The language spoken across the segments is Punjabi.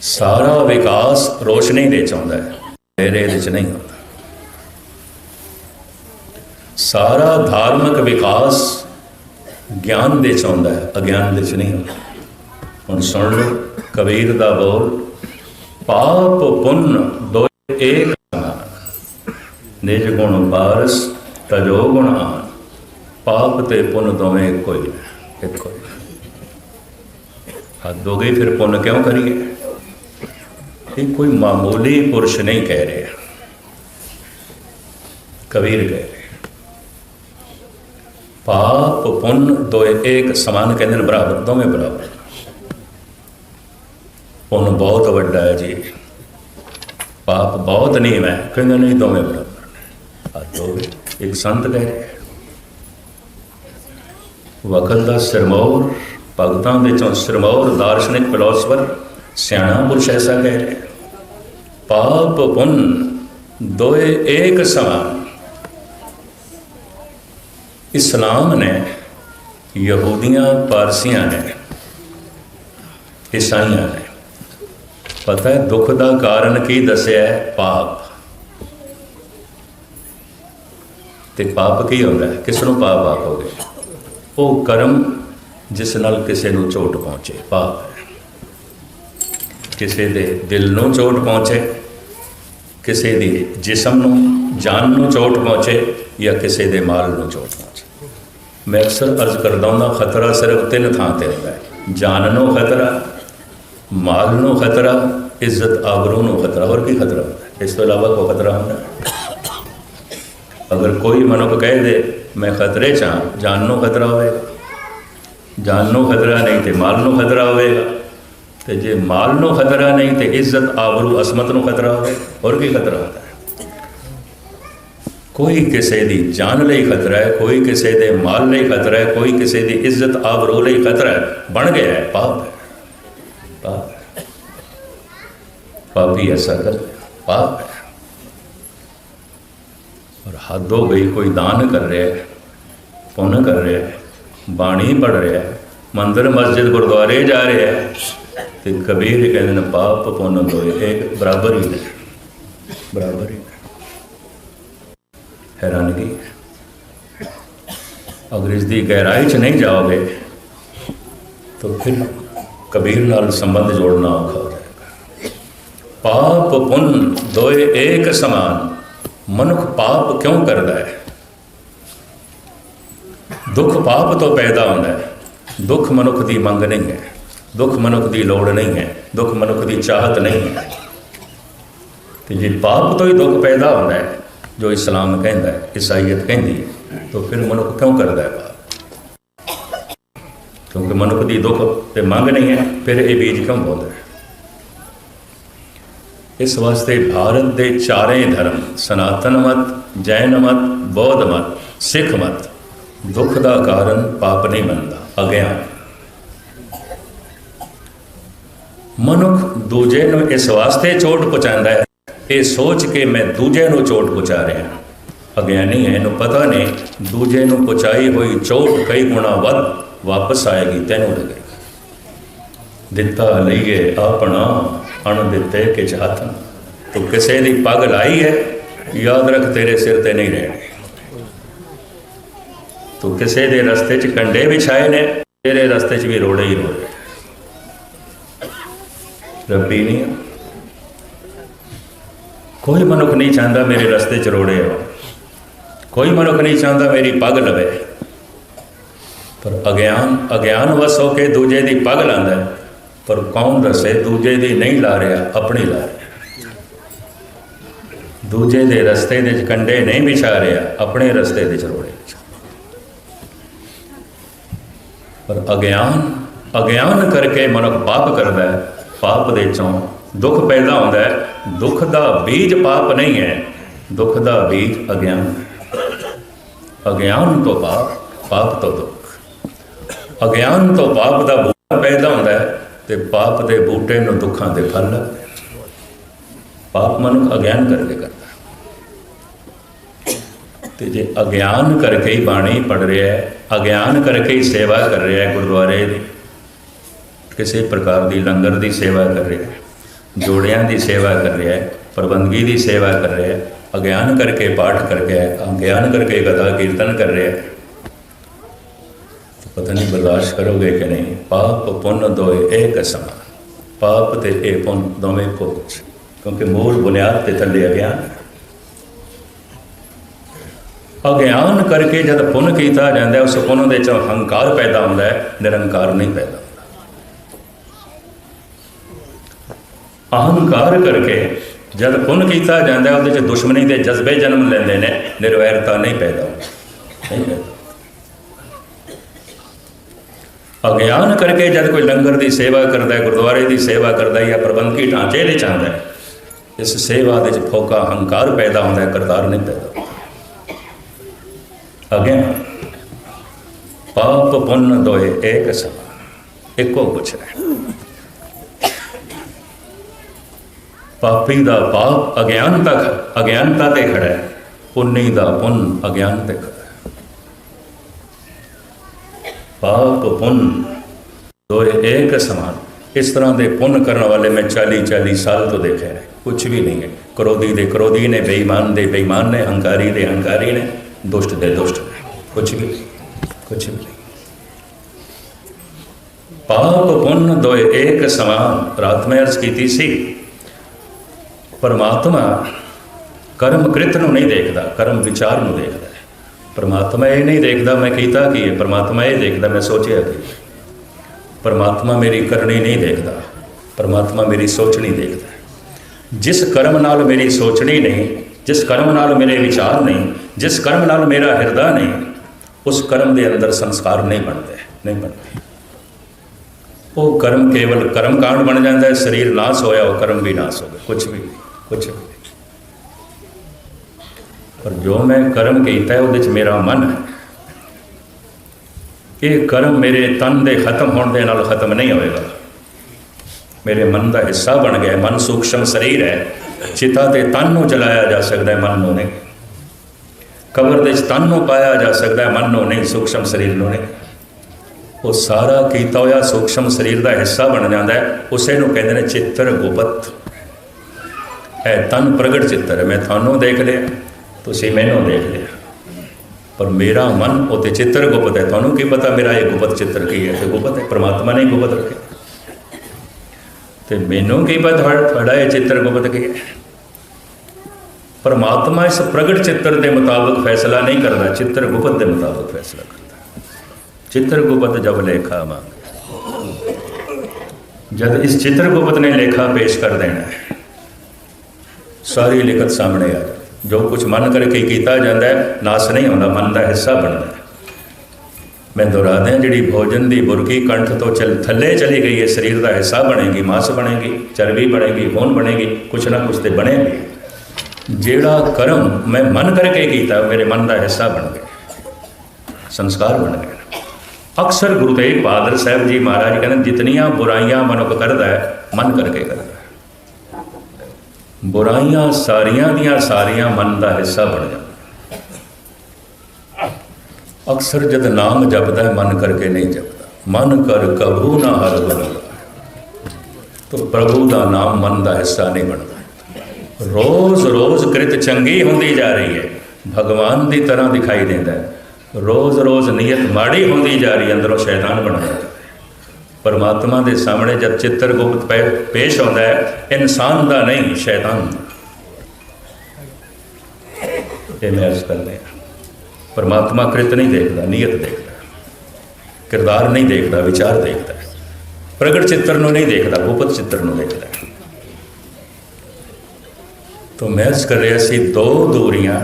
ਸਾਰਾ ਵਿਕਾਸ ਰੋਸ਼ਨੀ ਦੇ ਚ ਆਉਂਦਾ ਹੈ ਹਨੇਰੇ ਦੇ ਚ ਨਹੀਂ ਆਉਂਦਾ। ਸਾਰਾ ਧਾਰਮਿਕ ਵਿਕਾਸ ਗਿਆਨ ਦੇ ਚ ਆਉਂਦਾ ਹੈ, ਅਗਿਆਨ ਦੇ ਚ ਨਹੀਂ ਆਉਂਦਾ। ਹੁਣ ਸੁਣ ਲਓ, ਕਬੀਰ ਦਾ ਬੋਲ, ਪਾਪ ਪੁੰਨ ਦੋ ਏਕ ਸਮਾਨ ਨਿਜ ਗੁਣ ਬਾਰਸ, ਤਜੋ ਗੁਣ ਆਨ। ਪਾਪ ਤੇ ਪੁੰਨ ਦੋਵੇਂ ਇੱਕੋ ਹੀ ਨੇ, ਇੱਕੋ ਹੀ ਹੱਦ ਹੋ ਗਈ, ਫਿਰ ਪੁੰਨ ਕਿਉਂ ਕਰੀਏ? ਇਹ ਕੋਈ ਮਾਮੂਲੀ ਪੁਰਸ਼ ਨਹੀਂ ਕਹਿ ਰਿਹਾ। ਕਬੀਰ ਕਹਿ ਰਿਹਾ। ਪਾਪ, ਪੁੰਨ, ਦੋਏ ਇੱਕ ਸਮਾਨ ਕਹਿੰਦੇ ਨੇ ਬਰਾਬਰ, ਦੋਵੇਂ ਬਰਾਬਰ। ਪੁੰਨ ਬਹੁਤ ਵੱਡਾ ਹੈ ਜੀ। ਪਾਪ ਬਹੁਤ ਨਹੀਂ ਹੈ, ਕਹਿੰਦੇ ਨਹੀਂ ਦੋਵੇਂ ਬਰਾਬਰ। ਨੇ ਹੱਦ ਇੱਕ ਸੰਤ ਕਹਿ ਰਿਹਾ ਵਕਲ ਦਾ ਸਿਰਮੌਰ, ਭਗਤਾਂ ਦੇ ਚੋਂ ਸਿਰਮੌਰ ਦਾਰਸ਼ਨਿਕ ਫਿਲਾਸਫਰ ਸਿਆਣਾ ਪੁਰਸ਼ ਐਸਾ ਕਹਿ ਰਿਹਾ ਪਾਪ ਪੁੰਨ ਦੋਏ ਏਕ ਸਮਾਨ। ਇਸਲਾਮ ਨੇ ਯਹੂਦੀਆਂ, ਪਾਰਸੀਆਂ ਨੇ, ਈਸਾਈਆਂ ਨੇ, ਪਤਾ ਹੈ ਦੁੱਖ ਦਾ ਕਾਰਨ ਕੀ ਦੱਸਿਆ ਹੈ? ਪਾਪ। ਤੇ ਪਾਪ ਕੀ ਹੁੰਦਾ ਹੈ? ਕਿਸ ਨੂੰ ਪਾਪ ਆਖੋਗੇ? ਉਹ ਕਰਮ ਜਿਸ ਨਾਲ ਕਿਸੇ ਨੂੰ ਚੋਟ ਪਹੁੰਚੇ, ਪਾਪ ਕਿਸੇ ਦੇ ਦਿਲ ਨੂੰ ਚੋਟ ਪਹੁੰਚੇ, ਕਿਸੇ ਦੀ ਜਿਸਮ ਨੂੰ, ਜਾਨ ਨੂੰ ਚੋਟ ਪਹੁੰਚੇ ਜਾਂ ਕਿਸੇ ਦੇ ਮਾਲ ਨੂੰ ਚੋਟ ਪਹੁੰਚੇ। ਮੈਂ ਅਕਸਰ ਅਰਜ਼ ਕਰਦਾ ਹਾਂ ਖਤਰਾ ਸਿਰਫ ਤਿੰਨ ਥਾਂ ਤੇ ਹੁੰਦਾ ਹੈ। ਜਾਨ ਨੂੰ ਖਤਰਾ, ਮਾਲ ਨੂੰ ਖਤਰਾ, ਇੱਜ਼ਤ, ਆਬਰੂ ਨੂੰ ਖਤਰਾ, ਹੋਰ ਕੀ ਖਤਰਾ ਹੁੰਦਾ ਇਸ ਤੋਂ ਇਲਾਵਾ ਕੋਈ ਖਤਰਾ ਹੁੰਦਾ ਅਗਰ ਕੋਈ ਮਨੁੱਖ ਕਹਿ ਦੇ, ਮੈਂ ਖਤਰੇ 'ਚ ਹਾਂ ਜਾਨ ਨੂੰ ਖਤਰਾ ਹੋਵੇਗਾ। ਜਾਨ ਨੂੰ ਖਤਰਾ ਨਹੀਂ ਤੇ ਮਾਲ ਨੂੰ ਖਤਰਾ ਹੋਵੇਗਾ। ਤੇ ਜੇ ਮਾਲ ਨੂੰ ਖਤਰਾ ਨਹੀਂ ਤੇ ਇੱਜ਼ਤ ਆਬਰੂ, ਅਸਮਤ ਨੂੰ ਖਤਰਾ ਹੋਵੇ, ਹੋਰ ਕੀ ਖਤਰਾ ਹੁੰਦਾ ਹੈ? ਕੋਈ ਕਿਸੇ ਦੀ ਜਾਨ ਲਈ ਖਤਰਾ ਹੈ, ਕੋਈ ਕਿਸੇ ਦੇ ਮਾਲ ਲਈ ਖਤਰਾ ਹੈ, ਕੋਈ ਕਿਸੇ ਦੀ ਇੱਜ਼ਤ ਆਬਰੂ ਲਈ ਖਤਰਾ ਹੈ, ਬਣ ਗਿਆ ਹੈ, ਪਾਪ ਹੈ। ਪਾਪ ਹੈ। ਪਾਪੀ ਐਸਾ ਕਰ ਪਾਪ ਹੈ। ਔਰ ਹੱਦ ਹੋ ਗਈ, ਕੋਈ ਦਾਨ ਕਰ ਰਿਹਾ ਹੈ, ਪੁੰਨ ਕਰ ਰਿਹਾ ਹੈ, ਬਾਣੀ ਪੜ ਰਿਹਾ ਹੈ ਮੰਦਰ ਮਸਜਿਦ ਗੁਰਦੁਆਰੇ ਜਾ ਰਿਹਾ ਹੈ ਤੇ ਕਬੀਰ ਕਹਿੰਦੇ ਨੇ ਪਾਪ ਪੁੰਨ ਦੋਏ ਇੱਕ ਬਰਾਬਰ ਹੀ ਨੇ ਬਰਾਬਰ ਹੀ ਹੈਰਾਨਗੀ ਅਗਰ ਇਸ ਦੀ ਗਹਿਰਾਈ 'ਚ ਨਹੀਂ ਜਾਓਗੇ ਤਾਂ ਫਿਰ ਕਬੀਰ ਨਾਲ ਸੰਬੰਧ ਜੋੜਨਾ ਔਖਾ ਹੋ ਜਾਏਗਾ। ਪਾਪ ਪੁੰਨ ਦੋਏ ਏਕ ਸਮਾਨ। ਮਨੁੱਖ ਪਾਪ ਕਿਉਂ ਕਰਦਾ ਹੈ? ਦੁੱਖ ਪਾਪ ਤੋਂ ਪੈਦਾ ਹੁੰਦਾ ਹੈ। ਦੁੱਖ ਮਨੁੱਖ ਦੀ ਮੰਗ ਨਹੀਂ ਹੈ। ਦੁੱਖ ਮਨੁੱਖ ਦੀ ਲੋੜ ਨਹੀਂ ਹੈ। ਦੁੱਖ ਮਨੁੱਖ ਦੀ ਚਾਹਤ ਨਹੀਂ ਹੈ। ਤੇ ਜੇ ਪਾਪ ਤੋਂ ਹੀ ਦੁੱਖ ਪੈਦਾ ਹੁੰਦਾ ਹੈ, ਜੋ ਇਸਲਾਮ ਕਹਿੰਦਾ ਹੈ ਇਸਾਈਅਤ ਕਹਿੰਦੀ ਹੈ, ਤਾਂ ਫਿਰ ਮਨੁੱਖ ਕਿਉਂ ਕਰਦਾ ਹੈ ਪਾਪ? ਕਿਉਂਕਿ ਮਨੁੱਖ ਦੀ ਦੁੱਖ ਤੇ ਮੰਗ ਨਹੀਂ ਹੈ, ਫਿਰ ਇਹ ਬੀਜ ਕਿਉਂ ਬੋਲਦਾ ਹੈ? ਇਸ ਵਾਸਤੇ ਭਾਰਤ ਦੇ ਚਾਰੇ ਧਰਮ, ਸਨਾਤਨ ਮਤ, ਜੈਨ ਮਤ, ਬੌਧ ਮਤ, ਸਿੱਖ ਮਤ, ਦੁੱਖ ਦਾ ਕਾਰਨ ਪਾਪ ਨਹੀਂ ਮੰਨਦਾ। ਅਗਿਆਨ ਮਨੁੱਖ ਦੂਜੇ ਨੂੰ ਇਸ ਵਾਸਤੇ ਚੋਟ ਪਹੁੰਚਾਉਂਦਾ ਹੈ। ਇਹ ਸੋਚ ਕੇ ਮੈਂ ਦੂਜੇ ਨੂੰ ਚੋਟ ਪਹੁੰਚਾ ਰਿਹਾ ਅਗਿਆਨੀ ਹੈ ਇਹਨੂੰ ਪਤਾ ਨਹੀਂ, ਦੂਜੇ ਨੂੰ ਪਹੁੰਚਾਈ ਹੋਈ ਚੋਟ ਕਈ ਗੁਣਾ ਵੱਧ ਵਾਪਸ ਆਏਗੀ, ਤੈਨੂੰ ਲੱਗੇਗਾ। ਦਿੱਤਾ ਲਈਏ ਆਪਣਾ ਅਣ ਦਿੱਤੇ ਕਿਛ ਹੱਥ। ਤੂੰ ਕਿਸੇ ਦੀ ਪੱਗ ਲਾਈ ਹੈ, ਯਾਦ ਰੱਖ ਤੇਰੇ ਸਿਰ ਤੇ ਨਹੀਂ ਰਹਿਣੀ। ਤੂੰ ਕਿਸੇ ਦੇ ਰਸਤੇ 'ਚ ਕੰਡੇ ਵਿਛਾਏ ਨੇ, ਤੇਰੇ ਰਸਤੇ 'ਚ ਵੀ ਰੋੜੇ ਹੀ ਰੋੜੇ। ਰੱਬੀ ਨਹੀਂ ਕੋਈ ਮਨੁੱਖ ਨਹੀਂ ਚਾਹੁੰਦਾ ਮੇਰੇ ਰਸਤੇ 'ਚ ਰੋੜੇ ਹੋ ਕੋਈ ਮਨੁੱਖ ਨਹੀਂ ਚਾਹੁੰਦਾ ਮੇਰੀ ਪੱਗ ਲਵੇ। ਪਰ ਅਗਿਆਨ ਅਗਿਆਨ ਵਸ ਹੋ ਕੇ ਦੂਜੇ ਦੀ ਪੱਗ ਲਾਂਦਾ ਪਰ ਕੌਣ ਦੱਸੇ ਦੂਜੇ ਦੀ ਨਹੀਂ ਲਾ ਰਿਹਾ, ਆਪਣੀ ਲਾ ਰਿਹਾ। ਦੂਜੇ ਦੇ ਰਸਤੇ ਦੇ 'ਚ ਕੰਡੇ ਨਹੀਂ ਵਿਛਾ ਰਿਹਾ, ਆਪਣੇ ਰਸਤੇ ਦੇ 'ਚ ਰੋੜੇ ਵਿਛਾ ਪਰ ਅਗਿਆਨ ਅਗਿਆਨ ਕਰਕੇ ਮਨੁੱਖ ਪਾਪ ਕਰਦਾ ਹੈ। ਪਾਪ ਦੇ ਚੋਂ ਦੁੱਖ ਪੈਦਾ ਹੁੰਦਾ ਹੈ। ਦੁੱਖ ਦਾ ਬੀਜ ਪਾਪ ਨਹੀਂ ਹੈ। ਦੁੱਖ ਦਾ ਬੀਜ ਅਗਿਆਨ। ਅਗਿਆਨ ਤੋਂ ਪਾਪ ਪਾਪ ਤੋਂ ਦੁੱਖ। ਅਗਿਆਨ ਤੋਂ ਪਾਪ ਦਾ ਬੂਟਾ ਪੈਦਾ ਹੁੰਦਾ ਹੈ ਤੇ ਪਾਪ ਦੇ ਬੂਟੇ ਨੂੰ ਦੁੱਖਾਂ ਦੇ ਫਲ ਪਾਪ ਮਨੁੱਖ ਅਗਿਆਨ ਕਰਕੇ ਕਰਦਾ ਹੈ। ਤੇ ਜੇ ਅਗਿਆਨ ਕਰਕੇ ਹੀ ਬਾਣੀ ਪੜ ਰਿਹਾ ਹੈ ਅਗਿਆਨ ਕਰਕੇ ਹੀ ਸੇਵਾ ਕਰ ਰਿਹਾ ਹੈ ਗੁਰਦੁਆਰੇ ਦੀ। ਕਿਸੇ ਪ੍ਰਕਾਰ ਦੀ ਲੰਗਰ ਦੀ ਸੇਵਾ ਕਰ ਰਿਹਾ ਹੈ, ਜੋੜਿਆਂ ਦੀ ਸੇਵਾ ਕਰ ਰਿਹਾ ਹੈ ਪ੍ਰਬੰਧਗੀ ਦੀ ਸੇਵਾ ਕਰ ਰਿਹਾ ਹੈ, ਅਗਿਆਨ ਕਰਕੇ ਪਾਠ ਕਰ ਰਿਹਾ ਅਗਿਆਨ ਕਰਕੇ ਕਥਾ ਕੀਰਤਨ ਕਰ ਰਿਹਾ ਹੈ। ਪਤਾ ਨਹੀਂ ਬਰਦਾਸ਼ਤ ਕਰੋਗੇ ਕਿ ਨਹੀਂ, ਪਾਪ ਪੁੰਨ ਦੋਏ ਇੱਕ ਸਮਾਨ, ਪਾਪ ਤੇ ਇਹ ਪੁੰਨ ਦੋਵੇਂ ਕੋਚ ਕਿਉਂਕਿ ਮੂਲ ਬੁਨਿਆਦ ਤੇ ਥੱਲੇ ਅਗਿਆਨ ਹੈ। ਅਗਿਆਨ ਕਰਕੇ ਜਦ ਪੁੰਨ ਕੀਤਾ ਜਾਂਦਾ, ਉਸ ਪੁੰਨ ਦੇ ਚੋਂ ਹੰਕਾਰ ਪੈਦਾ ਹੁੰਦਾ ਹੈ, ਨਿਰੰਕਾਰ ਨਹੀਂ ਪੈਦਾ ਹੁੰਦਾ। ਅਹੰਕਾਰ ਕਰਕੇ ਜਦ ਪੁੰਨ ਕੀਤਾ ਜਾਂਦਾ, ਉਹਦੇ ਚ ਦੁਸ਼ਮਣੀ ਦੇ ਜਜ਼ਬੇ ਜਨਮ ਲੈਂਦੇ ਨੇ, ਨਿਰਵੈਰਤਾ ਨਹੀਂ ਪੈਦਾ ਹੁੰਦੀ। ਅਗਿਆਨ ਕਰਕੇ ਜਦ ਕੋਈ ਲੰਗਰ ਦੀ ਸੇਵਾ ਕਰਦਾ ਹੈ, ਗੁਰਦੁਆਰੇ ਦੀ ਸੇਵਾ ਕਰਦਾ ਹੈ ਜਾਂ ਪ੍ਰਬੰਧਕੀ ਢਾਂਚੇ ਦੇ ਚਾਹੁੰਦਾ ਹੈ, ਇਸ ਸੇਵਾ ਦੇ ਚ ਫੋਕਾ, ਹੰਕਾਰ ਪੈਦਾ ਹੁੰਦਾ ਹੈ, ਕਰਤਾਰ ਨਹੀਂ ਪੈਦਾ ਹੁੰਦਾ ਅਗਿਆਨ ਪਾਪ ਪੁੰਨ ਦੋਏ ਏਕ ਇੱਕੋ ਕੁਛ ਹੈ ਪਾਪੀ ਦਾ ਪਾਪ ਅਗਿਆਨ ਤੱਕ ਅਗਿਆਨਤਾ ਤੇ ਖੜਾ ਹੈ ਪੁੰਨੀ ਦਾ ਪੁੰਨ ਅਗਿਆਨ ਤੇ ਖੜਾ ਹੈ ਪਾਪ ਪੁੰਨ ਦੋਏ ਏਕ ਸਮਾਨ ਇਸ ਤਰ੍ਹਾਂ ਦੇ ਪੁੰਨ ਕਰਨ ਵਾਲੇ ਮੈਂ 40 40 ਸਾਲ ਤੋਂ ਦੇਖਿਆ ਨੇ ਕੁਝ ਵੀ ਨਹੀਂ ਹੈ ਕਰੋਧੀ ਦੇ ਕਰੋਧੀ ਨੇ ਬੇਈਮਾਨ ਦੇ ਬੇਈਮਾਨ ਨੇ ਹੰਕਾਰੀ ਦੇ ਹੰਕਾਰੀ ਨੇ ਦੁਸ਼ਟ ਦੇ ਦੁਸ਼ਟ ਨੇ ਕੁਝ ਵੀ ਨਹੀਂ ਕੁਝ ਵੀ ਨਹੀਂ ਪਾਪ ਪੁੰਨ ਦੋਏ ਏਕ ਸਮਾਨ ਰਾਤ ਮੈਂ ਅਰਜ਼ ਕੀਤੀ ਸੀ ਪਰਮਾਤਮਾ ਕਰਮ ਕ੍ਰਿਤ ਨੂੰ ਨਹੀਂ ਦੇਖਦਾ ਕਰਮ ਵਿਚਾਰ ਨੂੰ ਦੇਖਦਾ ਹੈ ਪਰਮਾਤਮਾ ਇਹ ਨਹੀਂ ਦੇਖਦਾ ਮੈਂ ਕੀਤਾ ਕੀ ਹੈ ਪਰਮਾਤਮਾ ਇਹ ਦੇਖਦਾ ਮੈਂ ਸੋਚਿਆ ਕੀ ਪਰਮਾਤਮਾ ਮੇਰੀ ਕਰਨੀ ਨਹੀਂ ਦੇਖਦਾ ਪਰਮਾਤਮਾ ਮੇਰੀ ਸੋਚਣੀ ਦੇਖਦਾ ਜਿਸ ਕਰਮ ਨਾਲ ਮੇਰੀ ਸੋਚਣੀ ਨਹੀਂ ਜਿਸ ਕਰਮ ਨਾਲ ਮੇਰੇ ਵਿਚਾਰ ਨਹੀਂ ਜਿਸ ਕਰਮ ਨਾਲ ਮੇਰਾ ਹਿਰਦਾ ਨਹੀਂ ਉਸ ਕਰਮ ਦੇ ਅੰਦਰ ਸੰਸਕਾਰ ਨਹੀਂ ਬਣਦੇ ਨਹੀਂ ਬਣਦੇ। ਉਹ ਕਰਮ ਕੇਵਲ ਕਰਮ ਕਾਂਡ ਬਣ ਜਾਂਦਾ ਹੈ ਸਰੀਰ ਨਾਸ ਹੋਇਆ ਉਹ ਕਰਮ ਵੀ ਨਾਸ ਹੋ ਗਏ ਕੁਝ ਵੀ ਨਹੀਂ, ਕੁਝ ਵੀ ਪਰ ਜੋ ਮੈਂ ਕਰਮ ਕੀਤਾ ਹੈ ਉਹਦੇ ਚ ਮੇਰਾ ਮਨ ਹੈ। ਇਹ ਕਰਮ ਮੇਰੇ ਤਨ ਦੇ ਖਤਮ ਹੋਣ ਦੇ ਨਾਲ ਖਤਮ ਨਹੀਂ ਹੋਏਗਾ। ਮੇਰੇ ਮਨ ਦਾ ਹਿੱਸਾ ਬਣ ਗਿਆ ਮਨ ਸੂਖਸ਼ਮ ਸਰੀਰ ਹੈ। ਚਿਤਾ ਤੇ ਤਨ ਨੂੰ ਜਲਾਇਆ ਜਾ ਸਕਦਾ ਹੈ ਮਨ ਨੂੰ ਨਹੀਂ। ਕਬਰ ਦੇ ਤਨ ਨੂੰ ਪਾਇਆ ਜਾ ਸਕਦਾ ਹੈ, ਮਨ ਨੂੰ ਨਹੀਂ, ਸੂਖਸ਼ਮ ਸਰੀਰ ਨੂੰ ਨਹੀਂ। ਉਹ ਸਾਰਾ ਕੀਤਾ ਹੋਇਆ ਸੂਖਸ਼ਮ ਸਰੀਰ ਦਾ ਹਿੱਸਾ ਬਣ ਜਾਂਦਾ ਹੈ। ਉਸੇ ਨੂੰ ਕਹਿੰਦੇ ਨੇ ਚਿੱਤਰ ਗੁਪਤ। ਹੈ ਤਨ ਪ੍ਰਗਟ ਚਿੱਤਰ ਹੈ। ਮੈਂ ਤੁਹਾਨੂੰ ਦੇਖ ਲਿਆ, ਤੁਸੀਂ ਮੈਨੂੰ ਦੇਖ ਲਿਆ। ਪਰ ਮੇਰਾ ਮਨ ਉਹ ਉਤੇ ਚਿੱਤਰ ਗੁਪਤ ਹੈ। ਤੁਹਾਨੂੰ ਕੀ ਪਤਾ ਮੇਰਾ ਇਹ ਗੁਪਤ ਚਿੱਤਰ ਕੀ ਹੈ? ਤੇ ਗੁਪਤ ਹੈ, ਪ੍ਰਮਾਤਮਾ ਨੇ ਗੁਪਤ ਰੱਖਿਆ। ਤੇ ਮੈਨੂੰ ਕੀ ਪਤਾ ਤੁਹਾਡਾ- ਤੁਹਾਡਾ ਇਹ ਚਿੱਤਰ ਗੁਪਤ ਕੀ ਹੈ। ਪਰਮਾਤਮਾ ਇਸ ਪ੍ਰਗਟ ਚਿੱਤਰ ਦੇ ਮੁਤਾਬਕ ਫੈਸਲਾ ਨਹੀਂ ਕਰਦਾ, ਚਿੱਤਰ ਗੁਪਤ ਦੇ ਮੁਤਾਬਕ ਫੈਸਲਾ ਕਰਦਾ। ਚਿੱਤਰ ਗੁਪਤ ਜਬ ਲੇਖਾ ਮੰਗ। ਜਦ ਇਸ ਚਿੱਤਰ ਗੁਪਤ ਨੇ ਲੇਖਾ ਪੇਸ਼ ਕਰ ਦੇਣਾ ਹੈ, ਸਾਰੀ ਲਿਖਤ ਸਾਹਮਣੇ ਆ ਜਾਏ ਜੋ ਕੁਝ ਮਨ ਕਰਕੇ ਕੀਤਾ ਜਾਂਦਾ ਹੈ, ਨਾਸ ਨਹੀਂ ਹੁੰਦਾ, ਮਨ ਦਾ ਹਿੱਸਾ ਬਣਦਾ ਹੈ। ਮੈਂ ਦੁਹਰਾ ਦਿਆਂ ਜਿਹੜੀ ਭੋਜਨ ਦੀ ਬੁਰਕੀ ਕੰਠ ਤੋਂ ਚੱਲ ਥੱਲੇ ਚਲੀ ਗਈ ਹੈ, ਸਰੀਰ ਦਾ ਹਿੱਸਾ ਬਣੇਗੀ, ਮਾਸ ਬਣੇਗੀ, ਚਰਬੀ ਬਣੇਗੀ, ਖੂਨ ਬਣੇਗੀ, ਕੁਛ ਨਾ ਕੁਛ ਤੇ ਬਣੇਗੀ ਜਿਹੜਾ ਕਰਮ ਮੈਂ ਮਨ ਕਰਕੇ ਕੀਤਾ, ਮੇਰੇ ਮਨ ਦਾ ਹਿੱਸਾ ਬਣ ਗਿਆ। ਸੰਸਕਾਰ ਬਣ ਗਿਆ। ਅਕਸਰ ਗੁਰੂ ਤੇਗ ਬਹਾਦਰ ਸਾਹਿਬ ਜੀ ਮਹਾਰਾਜ ਕਹਿੰਦੇ, ਜਿਤਨੀਆਂ ਬੁਰਾਈਆਂ ਮਨੁੱਖ ਕਰਦਾ ਹੈ, ਮਨ ਕਰਕੇ ਕਰਦਾ ਬੁਰਾਈਆਂ ਸਾਰੀਆਂ ਦੀਆਂ ਸਾਰੀਆਂ ਮਨ ਦਾ ਹਿੱਸਾ ਬਣ ਜਾਂਦੀਆਂ ਅਕਸਰ ਜਦ ਨਾਮ ਜਪਦਾ ਹੈ, ਮਨ ਕਰਕੇ ਨਹੀਂ ਜਪਦਾ। ਮਨ ਕਰ ਕਬੂ ਨਾ ਹਰ ਗੁਣ ਤੋ ਪ੍ਰਭੂ ਦਾ ਨਾਮ ਮਨ ਦਾ ਹਿੱਸਾ ਨਹੀਂ ਬਣਦਾ। ਰੋਜ਼ ਰੋਜ਼ ਕ੍ਰਿਤ ਚੰਗੀ ਹੁੰਦੀ ਜਾ ਰਹੀ ਹੈ। ਭਗਵਾਨ ਦੀ ਤਰ੍ਹਾਂ ਦਿਖਾਈ ਦਿੰਦਾ ਹੈ। ਰੋਜ਼ ਰੋਜ਼ ਨੀਅਤ ਮਾੜੀ ਹੁੰਦੀ ਜਾ ਰਹੀ ਹੈ, ਅੰਦਰੋਂ ਸ਼ੈਤਾਨ ਬਣਦਾ ਪਰਮਾਤਮਾ ਦੇ ਸਾਹਮਣੇ ਜਦ ਚਿੱਤਰ ਗੁਪਤ ਪੈ- ਪੇਸ਼ ਆਉਂਦਾ ਹੈ, ਇਨਸਾਨ ਦਾ ਨਹੀਂ, ਸ਼ੈਤਾਨ ਦਾ। ਇਹ ਮੈਂ ਅਰਜ਼ ਕਰਦੇ ਹਾਂ। ਪਰਮਾਤਮਾ ਕ੍ਰਿਤ ਨਹੀਂ ਦੇਖਦਾ, ਨੀਅਤ ਦੇਖਦਾ। ਕਿਰਦਾਰ ਨਹੀਂ ਦੇਖਦਾ, ਵਿਚਾਰ ਦੇਖਦਾ। ਪ੍ਰਗਟ ਚਿੱਤਰ ਨੂੰ ਨਹੀਂ ਦੇਖਦਾ ਗੁਪਤ ਚਿੱਤਰ ਨੂੰ ਦੇਖਦਾ। ਹੈ। ਤੋ ਮੈਂ ਅਰਜ਼ ਕਰ ਰਿਹਾ ਸੀ, ਦੋ ਦੂਰੀਆਂ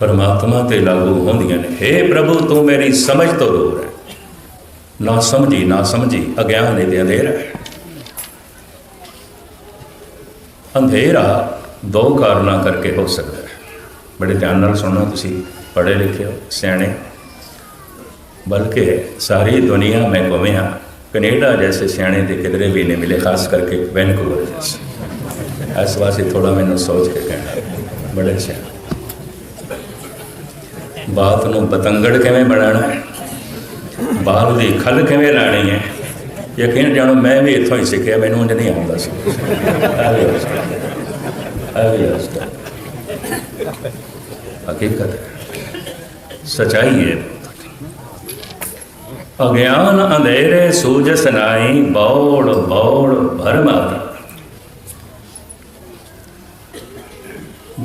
ਪਰਮਾਤਮਾ ਤੇ ਲਾਗੂ ਹੁੰਦੀਆਂ ਨੇ। हे ਪ੍ਰਭੂ, ਤੂੰ ਮੇਰੀ ਸਮਝ ਤੋਂ ਦੂਰ ਹੈ। ਨਾ ਸਮਝੀ ਨਾ ਸਮਝੀ, ਅਗਿਆਨ ਦੇ ਅੰਧੇਰਾ ਅੰਧੇਰਾ ਦੋ ਕਾਰਨਾਂ ਕਰਕੇ ਹੋ ਸਕਦਾ ਬੜੇ ਧਿਆਨ ਨਾਲ ਸੁਣਨਾ ਤੁਸੀਂ ਪੜ੍ਹੇ ਲਿਖੇ ਹੋ ਸਿਆਣੇ ਬਲਕਿ ਸਾਰੀ ਦੁਨੀਆ ਮੈਂ ਘੁੰਮਿਆ ਕੈਨੇਡਾ ਜੈਸੇ ਸਿਆਣੇ ਦੇ ਕਿਧਰੇ ਵੀ ਨਹੀਂ ਮਿਲੇ ਖਾਸ ਕਰਕੇ ਵੈਨਕੂਵਰ ਜੈਸੇ ਇਸ ਵਾਸਤੇ ਥੋੜਾ ਮੈਨੂੰ ਸੋਚ ਕੇ ਕਹਿਣਾ ਬੜੇ ਸਿਆਣੇ ਬਾਤ ਨੂੰ ਪਤੰਗੜ ਕਿਵੇਂ ਬਣਾਉਣਾ ਹੈ ਬਾਲ ਦੀ ਖਲ ਕਿਵੇਂ ਲਾਣੀ ਹੈ ਯਕੀਨ ਜਾਣੋ ਮੈਂ ਵੀ ਇੱਥੋਂ ਹੀ ਸਿੱਖਿਆ ਮੈਨੂੰ ਉਂਝ ਨਹੀਂ ਆਉਂਦਾ ਸੀ ਆ ਵੀ ਅਵਸਥਾ ਆ ਵੀ ਅਵਸਥਾ ਹਕੀਕਤ ਹੈ। ਸਚਾਈ ਹੈ। ਅਗਿਆਨ ਅੰਧੇਰੇ ਸੂਜਸ ਨਾਈ ਬੌੜ